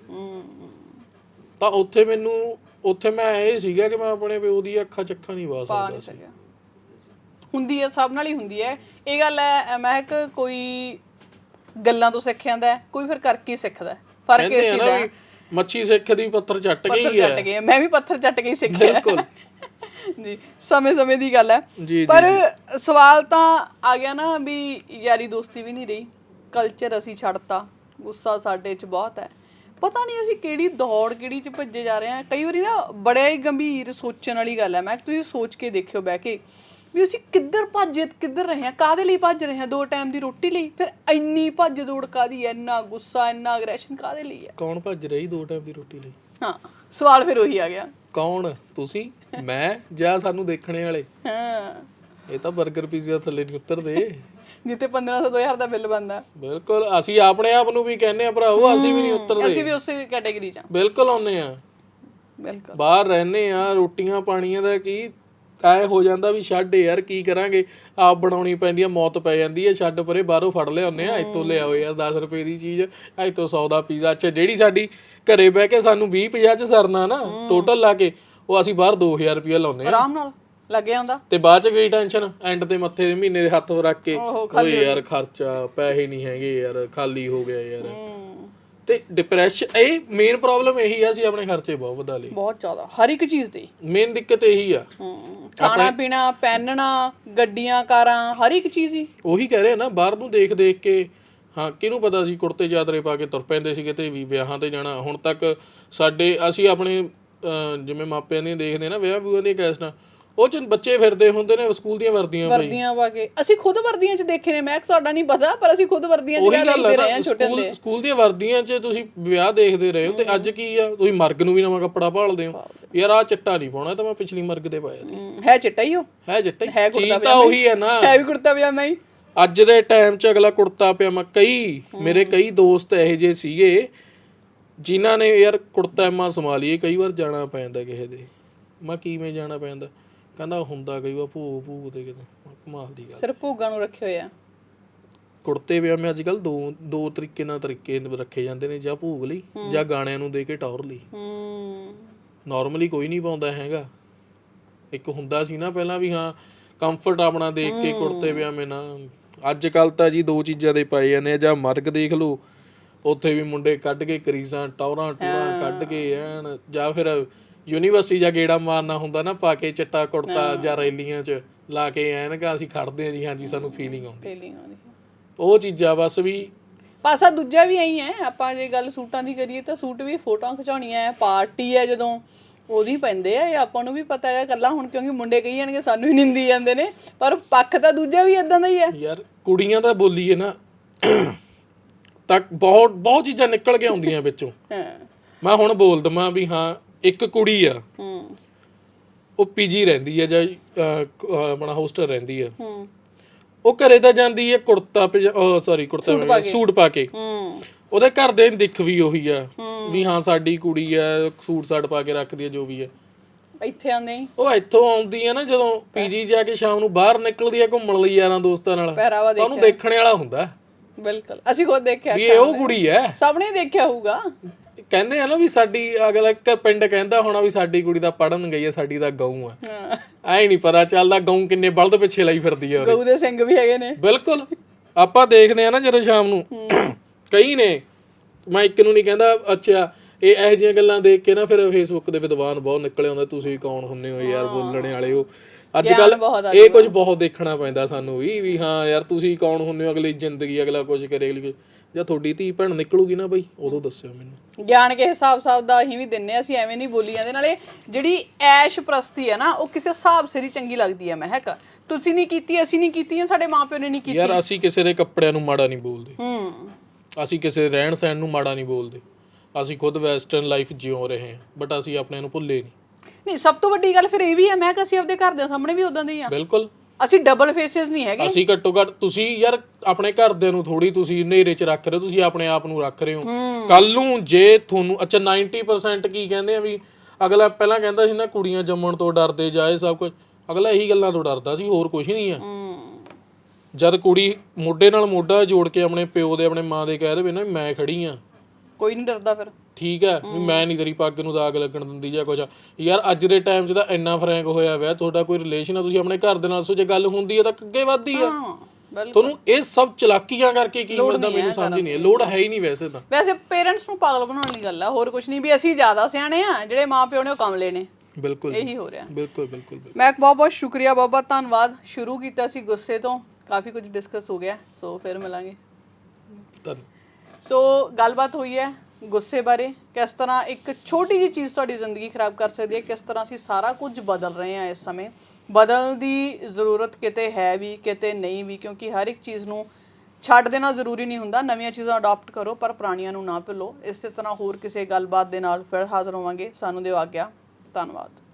[SPEAKER 2] ਤਾਂ ਉੱਥੇ ਮੈਨੂੰ ਉੱਥੇ ਮੈਂ ਇਹ ਸੀਗਾ ਕਿ ਮੈਂ ਆਪਣੇ ਪਿਓ ਦੀ ਅੱਖਾਂ ਚੱਖਾਂ ਨਹੀਂ ਵਾ ਸਕਦਾ
[SPEAKER 1] ਹੁੰਦੀ ਹੈ ਸਭ ਨਾਲ ਹੀ ਹੁੰਦੀ ਹੈ। ਇਹ ਗੱਲ ਹੈ ਮਹਿਕ ਕੋਈ ਗੱਲਾਂ ਤੋਂ ਸਿੱਖ ਜਾਂਦਾ ਹੈ, ਕੋਈ ਫਿਰ ਕਰਕੇ ਹੀ ਸਿੱਖਦਾ ਫ਼ਰਕ
[SPEAKER 2] ਕਹਿੰਦੇ
[SPEAKER 1] ਇਸ
[SPEAKER 2] ਆ
[SPEAKER 1] ਚੀਜ਼
[SPEAKER 2] ਨਾ
[SPEAKER 1] ਦਾ
[SPEAKER 2] ਵੀ ਮੱਛੀ ਸਿੱਖ ਦੀ ਪੱਥਰ ਚੱਟ
[SPEAKER 1] ਪੱਥਰ
[SPEAKER 2] ਗਈ ਹੈ।
[SPEAKER 1] ਚੱਟ ਗਏ ਮੈਂ ਵੀ ਪੱਥਰ ਚੱਟ ਹੀ ਸਿੱਖਿਆ
[SPEAKER 2] ਬਿਲਕੁਲ।
[SPEAKER 1] ਜੀ ਸਮੇਂ ਸਮੇਂ ਦੀ ਗੱਲ ਹੈ।
[SPEAKER 2] ਜੀ
[SPEAKER 1] ਪਰ ਸਵਾਲ ਤਾਂ ਆ ਗਿਆ ਨਾ ਵੀ ਯਾਰੀ ਦੋਸਤੀ ਵੀ ਨਹੀਂ ਰਹੀ। ਕਲਚਰ ਅਸੀਂ ਛੱਡਤਾ। ਗੁੱਸਾ ਸਾਡੇ 'ਚ ਬਹੁਤ ਹੈ। ਪਤਾ ਨਹੀਂ ਅਸੀਂ ਕਿਹੜੀ ਦੌੜ ਕਿਹੜੀ 'ਚ ਭੱਜੇ ਜਾ ਰਹੇ ਹਾਂ। ਕਈ ਵਾਰੀ ਨਾ ਬੜਾ ਹੀ ਗੰਭੀਰ ਸੋਚਣ ਵਾਲੀ ਗੱਲ ਹੈ। ਮੈਂ ਤੁਸੀਂ ਸੋਚ ਕੇ ਦੇਖਿਓ ਬਹਿ ਕੇ। ਵੀ ਅਸੀਂ ਕਿੱਧਰ ਭੱਜ ਕਿੱਧਰ ਰਹੇ ਹਾਂ ਕਾਦੇ ਲਈ ਭੱਜ ਰਹੇ ਹਾਂ ਦੋ ਟਾਈਮ ਦੀ ਰੋਟੀ ਲਈ? ਫਿਰ ਇੰਨੀ ਭੱਜ ਦੌੜ ਕਾਦੀ ਹੈ? ਇੰਨਾ ਗੁੱਸਾ ਇੰਨਾ ਅਗਰੈਸ਼ਨ ਕਾਦੇ ਲਈ ਹੈ?
[SPEAKER 2] ਕੌਣ ਭੱਜ ਰਹੀ ਦੋ ਟਾਈਮ ਦੀ ਰੋਟੀ ਲਈ?
[SPEAKER 1] ਹਾਂ ਸਵਾਲ ਫਿਰ ਉਹੀ ਆ ਗਿਆ।
[SPEAKER 2] ਕੌਣ? ਤੁਸੀਂ ਮੈਂ ਜਾਂ ਸਾਨੂੰ ਦੇਖਣੇ ਵਾਲੇ?
[SPEAKER 1] ਹਾਂ।
[SPEAKER 2] ਇਹ ਤਾਂ 버ਗਰ ਪੀਜ਼ਾ ਥੱਲੇ ਨਹੀਂ ਉਤਰਦੇ।
[SPEAKER 1] ਜਿੱਤੇ 1500 2000 ਦਾ ਬਿੱਲ ਬੰਦਾ
[SPEAKER 2] ਬਿਲਕੁਲ ਅਸੀਂ ਆਪਣੇ ਆਪ ਨੂੰ ਵੀ ਕਹਿੰਦੇ ਆ ਭਰਾਓ ਅਸੀਂ ਵੀ ਨਹੀਂ ਉਤਰਦੇ।
[SPEAKER 1] ਅਸੀਂ ਵੀ ਉਸੇ ਕੈਟਾਗਰੀ ਚ
[SPEAKER 2] ਬਿਲਕੁਲ ਆਉਂਦੇ ਆ
[SPEAKER 1] ਬਿਲਕੁਲ।
[SPEAKER 2] ਬਾਹਰ ਰਹਿੰਦੇ ਆ ਰੋਟੀਆਂ ਪਾਣੀਆਂ ਦਾ ਕੀ ਐ ਹੋ ਜਾਂਦਾ ਵੀ ਛੱਡ ਯਾਰ ਕੀ ਕਰਾਂਗੇ? ਆਪ ਬਣਾਉਣੀ ਪੈਂਦੀ ਆ ਮੌਤ ਪੈ ਜਾਂਦੀ ਹੈ ਛੱਡ ਪਰੇ ਬਾਹਰੋਂ ਫੜ ਲਿਆਉਂਦੇ ਆ ਇੱਥੋਂ ਲਿਆਓ ਯਾਰ 10 ਰੁਪਏ ਦੀ ਚੀਜ਼ ਇੱਥੋਂ 100 ਦਾ ਪੀਜ਼ਾ। ਅੱਛਾ ਜਿਹੜੀ ਸਾਡੀ ਘਰੇ ਬਹਿ ਕੇ ਸਾਨੂੰ 20 50 ਚ ਸਰਨਾ ਨਾ ਟੋਟਲ ਲਾ ਕੇ ਉਹ ਅਸੀਂ ਬਾਹਰ 2000 ਰੁਪਏ ਲਾਉਂਦੇ ਆ।
[SPEAKER 1] ਆਰਾਮ ਨਾਲ ਲੱਗਿਆ ਹੁੰਦਾ।
[SPEAKER 2] ਤੇ ਬਾਅਦ ਚ ਗਈ ਟੈਨਸ਼ਨ ਐਂਡ ਤੇ ਮੱਥੇ ਦੇ ਮਹੀਨੇ ਦੇ ਹੱਥ ਰੱਖ ਕੇ ਓਏ ਯਾਰ ਖਰਚਾ ਪੈਸੇ ਨਹੀਂ ਹੈਗੇ ਯਾਰ ਖਾਲੀ ਹੋ ਗਿਆ ਯਾਰ। ਤੇ ਡਿਪਰੈਸ਼ਨ ਇਹ ਮੇਨ ਪ੍ਰੋਬਲਮ ਇਹੀ ਆ ਅਸੀਂ ਆਪਣੇ ਖਰਚੇ ਬਹੁਤ ਵਧਾ ਲਏ।
[SPEAKER 1] ਬਹੁਤ ਜ਼ਿਆਦਾ ਹਰ ਇੱਕ ਚੀਜ਼ ਦੀ।
[SPEAKER 2] ਮੇਨ ਦਿੱਕਤ ਇਹੀ ਆ।
[SPEAKER 1] ਖਾਣਾ ਪੀਣਾ ਪਹਿਨਣਾ ਗੱਡੀਆਂ ਕਾਰਾਂ ਹਰ ਇੱਕ ਚੀਜ਼ ਹੀ।
[SPEAKER 2] ਉਹੀ ਕਹਿ ਰਹੇ ਆ ਨਾ ਬਾਹਰ ਨੂੰ ਦੇਖ ਦੇਖ ਕੇ ਹਾਂ ਕਿਹਨੂੰ ਪਤਾ ਸੀ ਕੁੜਤੇ ਚਾਦਰੇ ਪਾ ਕੇ ਤੁਰ ਪੈਂਦੇ ਸੀ ਕਿਤੇ ਵੀ ਵਿਆਹਾਂ ਤੇ ਜਾਣਾ। ਹੁਣ ਤੱਕ ਸਾਡੇ ਅਸੀਂ ਆਪਣੇ ਜਿਵੇਂ ਮਾਪਿਆਂ ਦੀ ਦੇਖਦੇ ਨਾ ਵਿਆਹ ਵਿਊਹਾਂ ਦੀਆਂ ਕੈਸਟਾਂ ਉਹ ਚ ਬੱਚੇ ਫਿਰਦੇ ਹੁੰਦੇ ਨੇ ਸਕੂਲ ਦੀਆਂ ਵਰਦੀਆਂ ਪਾਈ
[SPEAKER 1] ਵਰਦੀਆਂ ਪਾ ਕੇ। ਅਸੀਂ ਖੁਦ ਵਰਦੀਆਂ 'ਚ ਦੇਖੇ ਨੇ ਮੈਂ ਤੁਹਾਡਾ ਨਹੀਂ ਪਤਾ ਪਰ ਅਸੀਂ ਖੁਦ ਵਰਦੀਆਂ 'ਚ ਵਿਆਹ ਦੇਖਦੇ
[SPEAKER 2] ਹੈ
[SPEAKER 1] ਰਹੇ ਹਾਂ ਛੋਟੇ ਹੁੰਦੇ
[SPEAKER 2] ਸਕੂਲ ਦੀਆਂ ਵਰਦੀਆਂ 'ਚ ਤੁਸੀਂ ਵਿਆਹ ਦੇਖਦੇ ਰਹੇ ਹੋ ਤੇ ਅੱਜ ਕੀ ਆ ਤੁਸੀਂ ਮਰਗ ਨੂੰ ਵੀ ਨਵਾਂ ਕੱਪੜਾ ਭਾਲਦੇ ਹੋ। ਯਾਰ ਆ ਚਿੱਟਾ ਨਹੀਂ ਪਾਉਣਾ ਤਾਂ ਮੈਂ ਪਿਛਲੀ ਮਰਗ ਦੇ ਪਾਇਆ ਸੀ।
[SPEAKER 1] ਹੈ ਚਿੱਟਾ ਹੀ ਉਹ।
[SPEAKER 2] ਹੈ ਚਿੱਟਾ ਹੀ।
[SPEAKER 1] ਹੈ ਕੁੜਤਾ
[SPEAKER 2] ਤਾਂ ਉਹੀ ਹੈ ਨਾ।
[SPEAKER 1] ਹੈ ਵੀ ਕੁੜਤਾ ਪਜਾਮਾ ਹੀ।
[SPEAKER 2] ਅੱਜ ਦੇ ਟਾਈਮ 'ਚ ਅਗਲਾ ਕੁੜਤਾ ਪਜਾਮਾ ਕਈ ਮੇਰੇ ਕਈ ਦੋਸਤ ਇਹੋ ਜਿਹੇ ਸੀਗੇ ਜਿਨ੍ਹਾਂ ਨੇ ਯਾਰ ਕੁੜਤਾ ਪਜਾਮਾ ਸੰਭਾਲੀਏ ਕਈ ਵਾਰ ਜਾਣਾ ਪੈਂਦਾ ਕਿਸੇ ਦੇ। ਮੈਂ ਕਿਵੇਂ ਜਾਣਾ ਪੈਂਦਾ? ਕਹਿੰਦਾ ਹੁੰਦਾ ਕਈ ਵਾਰ ਭੂ ਭੂ ਤੇ ਕਿਤੇ ਮੈਂ ਕਮਾਲ ਦੀ ਗੱਲ।
[SPEAKER 1] ਸਿਰਫ ਭੋਗਾਂ ਨੂੰ ਰੱਖੇ ਹੋਏ ਆ।
[SPEAKER 2] ਕੁੜਤੇ ਪਜਾਮੇ ਅੱਜ ਕੱਲ ਦੋ ਦੋ ਤਰੀਕੇ ਨਾਲ ਤਰੀਕੇ ਰੱਖੇ ਜਾਂਦੇ ਨੇ ਜਾਂ ਭੂਗ ਲਈ ਜਾਂ ਗਾਣਿਆਂ ਨੂੰ ਦੇ ਕੇ ਟੌਰ ਲਈ।
[SPEAKER 1] ਹਮ
[SPEAKER 2] ਨਾਰਮਲੀ ਕੋਈ ਨਹੀਂ ਪਾਉਂਦਾ ਹੈਗਾ। ਇੱਕ ਹੁੰਦਾ ਸੀ ਨਾ ਪਹਿਲਾਂ ਵੀ ਹਾਂ ਕੰਫਰਟ ਆਪਣਾ ਦੇਖ ਕੇ ਕੁੜਤੇ ਪਜਾਮੇ ਨਾ। ਅੱਜ ਕੱਲ ਤਾਂ ਜੀ ਦੋ ਚੀਜ਼ਾਂ ਦੇ ਪਾਏ ਜਾਂਦੇ ਆ ਜਾਂ ਮਰਗ ਦੇਖ ਲਓ ਉੱਥੇ ਵੀ ਮੁੰਡੇ ਕੱਢ ਕੇ ਕਰੀਜ਼ਾਂ ਟੌਰਾਂ ਟੂਰਾਂ ਕੱਢ ਕੇ ਐਨ ਜਾਂ ਫਿਰ ਯੂਨੀਵਰਸਿਟੀ ਜਾਂ ਗੇੜਾ ਮਾਰਨਾ ਹੁੰਦਾ ਨਾ ਪਾ ਕੇ ਚਿੱਟਾ ਕੁੜਤਾ ਜਾਂ ਰੈਲੀਆਂ 'ਚ ਲਾ ਕੇ ਐਨਕਾਂ ਅਸੀਂ ਖੜਦੇ ਆ ਜੀ ਹਾਂਜੀ ਸਾਨੂੰ ਫੀਲਿੰਗ ਆਉਂਦੀ।
[SPEAKER 1] ਫੀਲਿੰਗ ਆਉਂਦੀ
[SPEAKER 2] ਉਹ ਚੀਜ਼ਾਂ ਬਸ ਵੀ
[SPEAKER 1] ਪਾਸਾ ਦੂਜਾ ਵੀ ਐਂ ਹੈ ਆਪਾਂ ਜੇ ਗੱਲ ਸੂਟਾਂ ਦੀ ਕਰੀਏ ਤਾਂ ਸੂਟ ਵੀ ਫੋਟੋਆਂ ਖਿਚਾਉਣੀਆਂ ਹੈ ਪਾਰਟੀ ਹੈ ਜਦੋਂ ਉਹਦੀ ਪੈਂਦੇ ਆ ਇਹ ਆਪਾਂ ਨੂੰ ਵੀ ਪਤਾ ਹੈ ਕੱਲਾ ਹੁਣ ਕਿਉਂਕਿ ਮੁੰਡੇ ਕਹੀ ਜਾਣਗੇ ਸਾਨੂੰ ਹੀ ਨਿੰਦੀ ਜਾਂਦੇ ਨੇ ਪਰ ਪੱਖ ਤਾਂ ਦੂਜਾ ਵੀ ਇਦਾਂ ਦਾ ਹੀ ਹੈ।
[SPEAKER 2] ਯਾਰ ਕੁੜੀਆਂ ਦਾ ਬੋਲੀਏ ਨਾ ਤੱਕ ਬਹੁਤ ਬਹੁਤ ਚੀਜ਼ਾਂ ਨਿਕਲ ਕੇ ਆਉਂਦੀਆਂ ਵਿੱਚੋਂ।
[SPEAKER 1] ਹਾਂ।
[SPEAKER 2] ਮੈਂ ਹੁਣ ਬੋਲ ਦਵਾਂ ਵੀ ਹਾਂ ਇੱਕ ਕੁੜੀ ਆ।
[SPEAKER 1] ਹੂੰ।
[SPEAKER 2] ਉਹ ਪੀਜੀ ਰਹਿੰਦੀ ਆ ਜਾਂ ਅਹ, ਕ- ਅਹ, ਆਪਣਾ ਹੋਸਟਲ ਰਹਿੰਦੀ ਆ।
[SPEAKER 1] ਹੂੰ।
[SPEAKER 2] ਉਹ ਘਰੇ ਤਾਂ ਜਾਂਦੀ ਹੈ ਕੁੜਤਾ ਸੌਰੀ ਕੁੜਤਾ ਸੂਟ ਪਾ ਕੇ।
[SPEAKER 1] ਹੂੰ।
[SPEAKER 2] ਉਹਦੇ ਘਰ ਦੇ ਦਿਖ ਵੀ ਉਹੀ ਆ ਵੀ ਹਾਂ ਸਾਡੀ ਕੁੜੀ ਆ ਸੂਟ ਸਾਟ ਪਾ ਕੇ ਰੱਖਦੀ ਆ ਜੋ ਵੀ ਆ।
[SPEAKER 1] ਇੱਥੇ ਆਉਂਦੇ ਹੀ
[SPEAKER 2] ਉਹ ਇੱਥੋਂ ਆਉਂਦੀ ਆ ਨਾ ਜਦੋਂ ਪੀਜੀ ਜਾ ਕੇ ਸ਼ਾਮ ਨੂੰ ਬਾਹਰ ਨਿਕਲਦੀ ਆ ਘੁੰਮਣ ਲਈ ਯਾਰਾਂ ਦੋਸਤਾਂ ਨਾਲ।
[SPEAKER 1] ਪਹਿਰਾਵਾ
[SPEAKER 2] ਤਾਂ ਉਹਨੂੰ ਦੇਖਣ ਵਾਲਾ ਹੁੰਦਾ।
[SPEAKER 1] ਬਿਲਕੁਲ। ਅਸੀਂ ਖੁਦ ਦੇਖਿਆ
[SPEAKER 2] ਵੀ ਇਹ ਉਹ ਕੁੜੀ ਐ
[SPEAKER 1] ਸਭ ਨੇ ਦੇਖਿਆ ਹੋਊਗਾ।
[SPEAKER 2] ਕਹਿੰਦੇ ਆ ਨਾ ਵੀ ਸਾਡੀ ਅਗਲਾ ਇੱਕ ਪਿੰਡ ਕਹਿੰਦਾ ਹੋਣਾ ਵੀ ਸਾਡੀ ਕੁੜੀ ਤਾਂ ਪੜਨ ਗਈ ਆ ਸਾਡੀ ਤਾਂ ਗਊ ਆ।
[SPEAKER 1] ਹਾਂ।
[SPEAKER 2] ਐ ਨਹੀਂ ਪਤਾ ਚੱਲਦਾ ਗਊ ਕਿੰਨੇ ਬਲਦ ਪਿੱਛੇ ਲਈ ਫਿਰਦੀ ਆ।
[SPEAKER 1] ਗਊ ਦੇ ਸਿੰਘ ਵੀ ਹੈਗੇ ਨੇ।
[SPEAKER 2] ਬਿਲਕੁਲ। ਆਪਾਂ ਦੇਖਦੇ ਆ ਨਾ ਜਦੋਂ ਸ਼ਾਮ ਨੂੰ। ਕਈ ਨੇ ਮੈਂ ਇੱਕ ਨੂੰ ਨਹੀਂ ਕਹਿੰਦਾ ਅੱਛਾ ਇਹ ਇਹੋ ਜਿਹੀਆਂ ਗੱਲਾਂ ਦੇਖ ਕੇ ਨਾ ਫਿਰ ਫੇਸਬੁੱਕ ਦੇ ਵਿਦਵਾਨ ਬਹੁਤ ਨਿਕਲੇ ਆਉਂਦੇ ਤੁਸੀਂ ਕੌਣ ਹੁੰਨੇ ਹੋ ਯਾਰ ਬੋਲਣੇ ਵਾਲੇ ਹੋ। ਅੱਜ ਕੱਲ
[SPEAKER 1] ਬਹੁਤ
[SPEAKER 2] ਇਹ ਕੁਝ ਬਹੁਤ ਦੇਖਣਾ ਪੈਂਦਾ ਸਾਨੂੰ ਵੀ ਵੀ ਹਾਂ ਯਾਰ ਤੁਸੀਂ ਕੌਣ ਹੁੰਨੇ ਹੋ ਅਗਲੀ ਜ਼ਿੰਦਗੀ ਅਗਲਾ ਕੁਝ ਕਰੇ ਅਗਲੀ ਜਾਂ ਤੁਹਾਡੀ ਧੀ ਭੈਣ ਨਿਕਲੂਗੀ ਨਾ ਬਈ ਉਦੋਂ ਦੱਸਿਓ ਮੈਨੂੰ।
[SPEAKER 1] ਗਿਆਨ ਕੇ ਹਿਸਾਬ ਹਿਸਾਬ ਦਾ ਅਸੀਂ ਵੀ ਦਿੰਨੇ ਆ ਅਸੀਂ ਐਵੇਂ ਨਹੀਂ ਬੋਲੀ ਜਾਂਦੇ। ਨਾਲੇ ਜਿਹੜੀ ਐਸ਼ ਪ੍ਰਸਤੀ ਹੈ ਨਾ ਉਹ ਕਿਸੇ ਹਿਸਾਬ ਸਿਰ ਹੀ ਚੰਗੀ ਲੱਗਦੀ ਹੈ ਮਹਿਕ। ਤੁਸੀਂ ਨਹੀਂ ਕੀਤੀ ਅਸੀਂ ਨਹੀਂ ਕੀਤੀ ਸਾਡੇ ਮਾਪਿਓ ਨੇ ਨਹੀਂ ਕੀਤੀ।
[SPEAKER 2] ਯਾਰ ਅਸੀਂ ਕਿਸੇ ਦੇ ਕੱਪੜਿਆਂ ਨੂੰ ਮਾੜਾ ਨਹੀਂ ਬੋਲਦੇ।
[SPEAKER 1] ਹੂੰ।
[SPEAKER 2] ਅਸੀਂ ਕਿਸੇ ਦੇ ਰਹਿਣ ਸਹਿਣ ਨੂੰ ਮਾੜਾ ਨਹੀਂ ਬੋਲਦੇ। ਅਸੀਂ ਖੁਦ ਵੈਸਟਰਨ ਲਾਈਫ ਜਿਉ ਰਹੇ ਹਾਂ ਬਟ ਅਸੀਂ ਆਪਣੇ ਨੂੰ ਭੁੱਲੇ ਨਹੀਂ।
[SPEAKER 1] ਨਹੀਂ ਸਭ ਤੋਂ ਵੱਡੀ ਗੱਲ ਫਿਰ ਇਹ ਵੀ ਹੈ ਮੈਂ ਕਿ ਅਸੀਂ ਆਪਦੇ ਘਰ ਦੇ ਸਾਹਮਣੇ ਵੀ ਉਦਾਂ ਦੇ ਹੀ ਆ।
[SPEAKER 2] ਬਿਲਕੁਲ।
[SPEAKER 1] ਅਸੀਂ ਡਬਲ ਫੇਸਿਸ ਨਹੀਂ ਹੈਗੇ।
[SPEAKER 2] ਅਸੀਂ ਘੱਟੋ ਘੱਟ ਤੁਸੀਂ ਯਾਰ ਆਪਣੇ ਘਰਦਿਆਂ ਨੂੰ ਥੋੜੀ ਤੁਸੀਂ ਹਨੇਰੇ 'ਚ ਰੱਖ ਰਹੇ ਹੋ ਤੁਸੀਂ ਆਪਣੇ ਆਪ ਨੂੰ ਰੱਖ ਰਹੇ ਹੋ। ਕੱਲ ਨੂੰ ਜੇ ਤੁਹਾਨੂੰ ਅੱਛਾ 90% ਕੀ ਕਹਿੰਦੇ ਆ ਵੀ ਅਗਲਾ ਪਹਿਲਾਂ ਕਹਿੰਦਾ ਸੀ ਨਾ ਕੁੜੀਆਂ ਜੰਮਣ ਤੋਂ ਡਰਦੇ ਜਾਏ ਸਭ ਕੁਝ ਅਗਲਾ ਇਹੀ ਗੱਲਾਂ ਤੋਂ ਡਰਦਾ ਸੀ ਹੋਰ ਕੁਝ ਨਹੀਂ ਆ। ਜਦ ਕੁੜੀ ਮੋਢੇ ਨਾਲ ਮੋਢਾ ਜੋੜ ਕੇ ਆਪਣੇ ਪਿਓ ਦੇ ਆਪਣੇ ਮਾਂ ਦੇ ਕਹਿ ਦੇਵੇ ਨਾ ਮੈਂ ਖੜੀ ਆ।
[SPEAKER 1] ਕੋਈ ਨਹੀਂ ਡਰਦਾ ਫਿਰ।
[SPEAKER 2] ਠੀਕ ਹੈ ਵੀ ਮੈਂ ਨਹੀਂ ਤੇਰੀ ਪੱਗ ਨੂੰ ਦਾਗ ਲੱਗਣ ਦਿੰਦੀ ਜਾਂ ਕੁਝ ਯਾਰ ਅੱਜ ਦੇ ਟਾਈਮ 'ਚ ਤਾਂ ਇੰਨਾ ਫਰੈਂਕ ਹੋਇਆ ਹੋਇਆ ਤੁਹਾਡਾ ਕੋਈ ਰਿਲੇਸ਼ਨ ਆ ਤੁਸੀਂ ਆਪਣੇ ਘਰ ਦੇ ਨਾਲ ਸੋ ਜੇ ਗੱਲ ਹੁੰਦੀ ਹੈ ਤਾਂ ਅੱਗੇ ਵੱਧਦੀ ਆ।
[SPEAKER 1] ਹਾਂ ਬਿਲਕੁਲ।
[SPEAKER 2] ਤੁਹਾਨੂੰ ਇਹ ਸਭ ਚਲਾਕੀਆਂ ਕਰਕੇ ਕੀ ਮਿਲਦਾ ਮੈਨੂੰ ਸਮਝ ਨਹੀਂ ਹੈ ਲੋੜ ਹੈ ਹੀ ਨਹੀਂ ਵੈਸੇ ਤਾਂ।
[SPEAKER 1] ਵੈਸੇ ਪੇਰੈਂਟਸ ਨੂੰ ਪਾਗਲ ਬਣਾਉਣ ਦੀ ਗੱਲ ਆ ਹੋਰ ਕੁਝ ਨਹੀਂ ਵੀ ਅਸੀਂ ਜ਼ਿਆਦਾ ਸਿਆਣੇ ਆ ਜਿਹੜੇ ਮਾਪਿਓ ਨੇ ਉਹ ਕਮਲੇ ਨੇ।
[SPEAKER 2] ਬਿਲਕੁਲ।
[SPEAKER 1] ਇਹੀ ਹੋ ਰਿਹਾ।
[SPEAKER 2] ਬਿਲਕੁਲ ਬਿਲਕੁਲ।
[SPEAKER 1] ਮੈਂ ਬਹੁਤ ਬਹੁਤ ਸ਼ੁਕਰੀਆ ਬਹੁਤ ਧੰਨਵਾਦ। ਸ਼ੁਰੂ ਕੀਤਾ ਸੀ ਗੁੱਸੇ ਤੋਂ ਕਾਫੀ ਕੁਝ ਡਿਸਕਸ ਹੋ ਗਿਆ ਸੋ ਫਿਰ ਮਿਲਾਂਗੇ।
[SPEAKER 2] ਧੰਨ
[SPEAKER 1] ਸੋ ਗੱਲਬਾਤ ਹੋਈ ਹੈ ਗੁੱਸੇ ਬਾਰੇ ਕਿਸ ਤਰ੍ਹਾਂ ਇੱਕ ਛੋਟੀ ਜਿਹੀ ਚੀਜ਼ ਤੁਹਾਡੀ ਜ਼ਿੰਦਗੀ ਖਰਾਬ ਕਰ ਸਕਦੀ ਹੈ ਕਿਸ ਤਰ੍ਹਾਂ ਅਸੀਂ ਸਾਰਾ ਕੁਝ ਬਦਲ ਰਹੇ ਹਾਂ ਇਸ ਸਮੇਂ। ਬਦਲਣ ਦੀ ਜ਼ਰੂਰਤ ਕਿਤੇ ਹੈ ਵੀ, ਕਿਤੇ ਨਹੀਂ ਵੀ, ਕਿਉਂਕਿ ਹਰ ਇੱਕ ਚੀਜ਼ ਨੂੰ ਛੱਡ ਦੇਣਾ ਜ਼ਰੂਰੀ ਨਹੀਂ ਹੁੰਦਾ। ਨਵੀਆਂ ਚੀਜ਼ਾਂ ਅਡਾਪਟ ਕਰੋ, ਪਰ ਪੁਰਾਣੀਆਂ ਨੂੰ ਨਾ ਭੁੱਲੋ। ਇਸੇ ਤਰ੍ਹਾਂ ਹੋਰ ਕਿਸੇ ਗੱਲਬਾਤ ਦੇ ਨਾਲ ਫਿਰ ਹਾਜ਼ਰ ਹੋਵਾਂਗੇ। ਸਾਨੂੰ ਦਿਓ ਆਗਿਆ। ਧੰਨਵਾਦ।